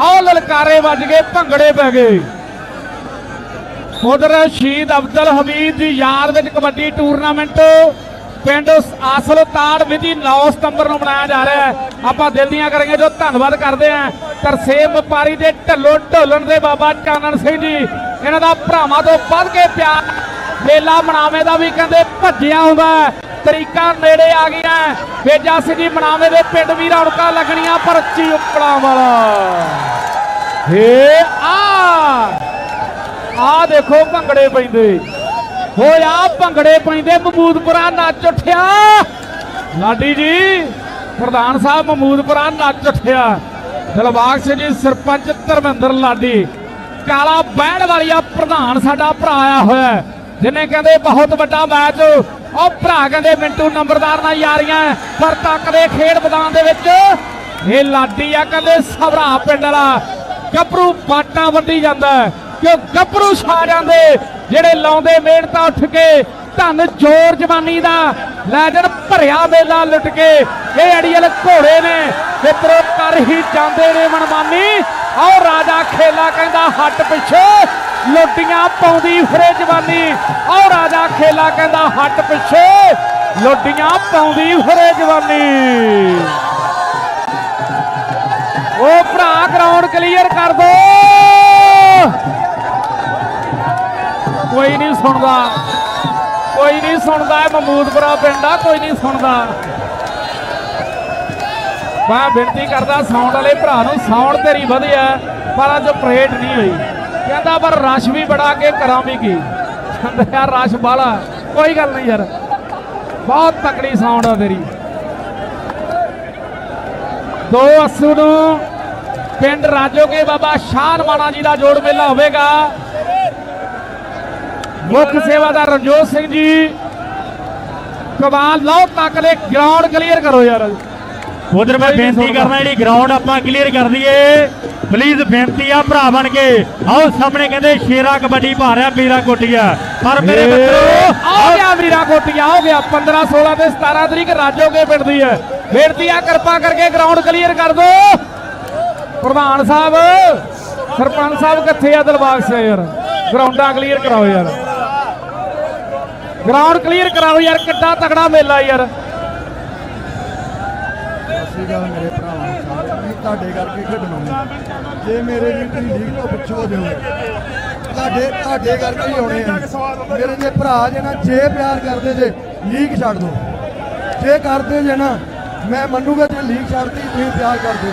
ਆਹ ਲਲਕਾਰੇ ਵੱਜ ਗਏ, ਭੰਗੜੇ ਪੈ ਗਏ। ਉਧਰ ਸ਼ਹੀਦ ਅਬਦੁਲ ਹਮੀਦ ਦੀ ਯਾਦ ਵਿੱਚ ਕਬੱਡੀ ਟੂਰਨਾਮੈਂਟ ਪਿੰਡ ਆਸਲ ਤਾੜ ਵਿਧੀ 9 ਸਤੰਬਰ ਨੂੰ ਮਨਾਇਆ ਜਾ ਰਿਹਾ ਹੈ। ਆਪਾਂ ਦਿਲ ਦੀਆਂ ਕਰਾਂਗੇ ਜੋ ਧੰਨਵਾਦ ਕਰਦੇ ਆਂ ਤਰਸੇਮ ਵਪਾਰੀ ਦੇ ਢੱਲੋ ਢੋਲਣ ਦੇ ਬਾਬਾ ਚਾਨਣ ਸਿੰਘ ਜੀ। ਇਹਨਾਂ ਦਾ ਭਰਾਵਾਂ ਤੋਂ ਵੱਧ ਕੇ ਪਿਆਰ, ਮੇਲਾ ਮਨਾਵੇਂ ਦਾ ਵੀ ਕਹਿੰਦੇ ਭੱਜਿਆ ਹੁੰਦਾ ਤਰੀਕਾ ਨੇੜੇ ਆ ਗਿਆ ਹੈ। ਬੇਜਾ ਜੀ ਮਨਾਵੇਂ ਦੇ ਪਿੰਡ ਵੀ ਰੌਣਕਾਂ ਲੱਗਣੀਆਂ ਪਰਚੀ ਉਪਲਾ ਵਾਲਾ। ਏ ਆ। ਆ ਦੇਖੋ ਭੰਗੜੇ ਪੈਂਦੇ। ਹੋਇਆ ਭੰਗੜੇ ਪੈਂਦੇ ਮਮੂਦਪੁਰਾ ਨੱਚ ਉੱਠਿਆ। ਲਾਡੀ ਜੀ, ਪ੍ਰਧਾਨ ਸਾਹਿਬ ਮਮੂਦਪੁਰਾ ਨੱਚ ਉੱਠਿਆ। ਦਿਲਬਾਗ ਸਿੰਘ ਜੀ, ਸਰਪੰਚ ਧਰਮਿੰਦਰ ਲਾਡੀ। ਕਾਲਾ ਬਹਿਣ ਵਾਲੀਆ ਪ੍ਰਧਾਨ ਸਾਡਾ ਭਰਾ ਆਇਆ ਹੋਇਆ। ਜਿਹਨੇ ਕਹਿੰਦੇ ਬਹੁਤ ਵੱਡਾ ਮੈਚ, ਉਹ ਭਰਾ ਕਹਿੰਦੇ ਮਿੰਟੂ ਨੰਬਰਦਾਰ ਨਾਲ ਯਾਰੀਆਂ ਪਰ ਤੱਕ ਖੇਡ ਮੈਦਾਨ ਦੇ ਵਿੱਚ ਇਹ ਲਾਡੀ ਆ, ਕਹਿੰਦੇ ਸਭਰਾ ਪਿੰਡ ਵਾਲਾ। ਗੱਭਰੂ ਬਾਟਾਂ ਵੱਢੀ ਜਾਂਦਾ ਕਿ ਗੱਭਰੂ ਛਾ ਜਾਂਦੇ ਜਿਹੜੇ ਲਾਉਂਦੇ ਮਿਹਨਤਾਂ ਉੱਠ ਕੇ, ਧੰਨ ਜੋਰ ਜਵਾਨੀ ਦਾ ਲੈਜਣ ਭਰਿਆ ਮੇਲਾ ਲੁੱਟ ਕੇ, ਇਹ ਅੜੀਅਲ ਘੋੜੇ ਨੇ। ਮਿੱਤਰੋ, ਕਰ ਹੀ ਜਾਂਦੇ ਨੇ ਮਨਮਾਨੀ। ਆਓ ਰਾਜਾ ਖੇਲਾ ਕਹਿੰਦਾ ਹੱਟ ਪਿੱਛੇ। ਲੋਟੀਆਂ ਪਾਉਂਦੀ ਫਿਰੇ ਜਵਾਨੀ ਆਓ ਰਾਜਾ ਖੇਲਾ ਕਹਿੰਦਾ, ਹੱਟ ਪਿੱਛੇ ਲੋਟੀਆਂ ਪਾਉਂਦੀ ਫਿਰੇ ਜਵਾਨੀ ਉਹ ਭਰਾ ਗਰਾਊਂਡ ਕਲੀਅਰ ਕਰ ਦੋ। ਕੋਈ ਨਹੀਂ ਸੁਣਦਾ। ਕੋਈ ਨਹੀਂ ਸੁਣਦਾ, ਇਹ ਮਮੂਦਪੁਰਾ ਪਿੰਡ ਆ, ਕੋਈ ਨਹੀਂ ਸੁਣਦਾ। ਮੈਂ ਬੇਨਤੀ ਕਰਦਾ ਸਾਊਂਡ ਵਾਲੇ ਭਰਾ ਨੂੰ ਸਾਊਂਡ ਤੇਰੀ ਵਧੀਆ ਪਰ ਅੱਜ ਪਰੇਡ ਨਹੀਂ ਹੋਈ। ਕਹਿੰਦਾ, ਪਰ ਰਸ਼ ਵੀ ਬੜਾ ਕੇ ਕਰਾਂ ਵੀ ਕੀ? ਕਹਿੰਦਾ, ਯਾਰ ਰਸ਼ ਬਾਲਾ ਕੋਈ ਗੱਲ ਨਹੀਂ ਯਾਰ। ਬਹੁਤ ਤਕੜੀ ਸਾਊਂਡ ਆ ਤੇਰੀ। ਦੋ ਅਸੂ ਨੂੰ ਪਿੰਡ ਰਾਜੋਕੇ ਬਾਬਾ ਸ਼ਾਨ ਮਾਣਾ ਜੀ ਦਾ ਜੋੜ ਮੇਲਾ ਹੋਵੇਗਾ। ਮੁੱਖ ਸੇਵਾਦਾਰ ਰਣਜੋਤ ਸਿੰਘ ਜੀ, ਕਮਾਲ, ਲਓ ਤੱਕ ਦੇ ਗਰਾਊਂਡ ਕਲੀਅਰ ਕਰੋ ਯਾਰ। ਉਧਰ ਮੈਂ ਬੇਨਤੀ ਕਰਨਾ ਜਿਹੜੀ ਗਰਾਊਂਡ ਆਪਾਂ ਕਲੀਅਰ ਕਰ ਦਈਏ। ਪਲੀਜ਼ ਬੇਨਤੀ ਆ ਭਰਾ ਬਣ ਕੇ। ਆਓ ਸਾਹਮਣੇ ਕਹਿੰਦੇ ਸ਼ੇਰਾ ਕਬੱਡੀ ਪਾ ਰਿਹਾ ਵੀਰਾ ਕੋਟੀਆ। ਪਰ ਮੇਰੇ ਮਿੱਤਰੋ ਆ ਗਿਆ ਵੀਰਾ ਕੋਟੀਆ ਹੋ ਗਿਆ। 15 16 ਤੇ 17 ਤਰੀਕ ਰਾਜੋਕੇ ਪਿੰਡ ਦੀ ਹੈ। ਬੇਨਤੀ ਆ ਕਿਰਪਾ ਕਰਕੇ ਗਰਾਊਂਡ ਕਲੀਅਰ ਕਰ ਦਿਓ ਪ੍ਰਧਾਨ ਸਾਹਿਬ ਸਰਪੰਚ ਸਾਹਿਬ ਕਿੱਥੇ ਆ ਦਿਲਬਾਗ ਸੇ ਯਾਰ ਗਰਾਊਂਡਾਂ ਕਲੀਅਰ ਕਰਾਓ ਯਾਰ। ਗਰਾਊਂਡ ਕਲੀਅਰ ਕਰਾਓ ਯਾਰ ਕਿੱਡਾ ਤਕੜਾ ਮੇਲਾ ਯਾਰ। ਸੀਗਾ ਮੇਰੇ ਭਰਾਵਾਂ ਸਾਰਿਆਂ ਨੇ ਤੁਹਾਡੇ ਕਰਕੇ ਖੇਡਣਾ ਜੇ ਮੇਰੇ ਵੀ ਤੁਸੀਂ ਲੀਗ ਤੋਂ ਪਿੱਛੇ ਹੋ ਤੁਹਾਡੇ ਤੁਹਾਡੇ ਕਰਕੇ ਹੀ ਹੋਣੇ ਆ। ਮੇਰੇ ਜੇ ਭਰਾ ਜੇ ਨਾ, ਜੇ ਪਿਆਰ ਕਰਦੇ ਜੇ ਲੀਗ ਛੱਡ ਦੋ। ਜੇ ਕਰਦੇ ਜੇ ਨਾ, ਮੈਂ ਮੰਨੂਗਾ ਤੇ ਲੀਗ ਛੱਡਦੀ ਤੁਸੀਂ ਪਿਆਰ ਕਰਦੇ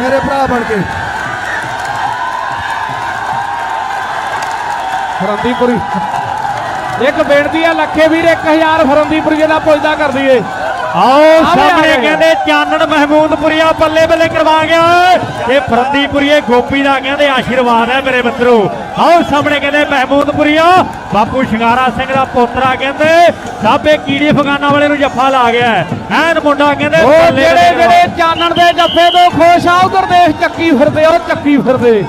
ਮੇਰੇ ਭਰਾ ਬਣ ਕੇ। ਫਰੰਦੀਪੁਰੀ। ਇੱਕ ਬੇਨਤੀ ਆ, ਲੱਖੇ ਵੀਰ 1000 ਫਰੰਦੀਪੁਰੀ ਦਾ ਪੁੱਜਦਾ ਕਰ ਦਈਏ। ਆਓ ਸਾਹਮਣੇ। ਕਹਿੰਦੇ ਚਾਨਣ ਮਹਿਮੂਦਪੁਰੀਆ ਬੱਲੇ ਬੱਲੇ ਕਰਵਾ ਗਿਆ ਇਹ ਫਰੰਦੀਪੁਰੀਏ ਗੋਪੀ ਦਾ ਕਹਿੰਦੇ ਆਸ਼ੀਰਵਾਦ ਹੈ ਮੇਰੇ ਮਿੱਤਰੋ ਆਓ ਸਾਹਮਣੇ ਕਹਿੰਦੇ ਮਹਿਮੂਦਪੁਰੀਆ ਬਾਪੂ ਸ਼ਿੰਗਾਰਾ ਸਿੰਘ ਦਾ ਪੋਤਰਾ ਕਹਿੰਦੇ ਸਾਬੇ ਕੀੜੀ ਫਗਾਨਾ ਵਾਲੇ ਨੂੰ ਜੱਫਾ ਲਾ ਗਿਆ। ਐਨ ਮੁੰਡਾ ਕਹਿੰਦੇ ਜਿਹੜੇ ਜਿਹੜੇ ਚਾਨਣ ਦੇ ਜੱਫੇ ਤੋਂ ਖੁਸ਼ ਆ ਉਧਰ ਦੇਖ ਚੱਕੀ ਫਿਰਦੇ ਉਹ ਚੱਕੀ ਫਿਰਦੇ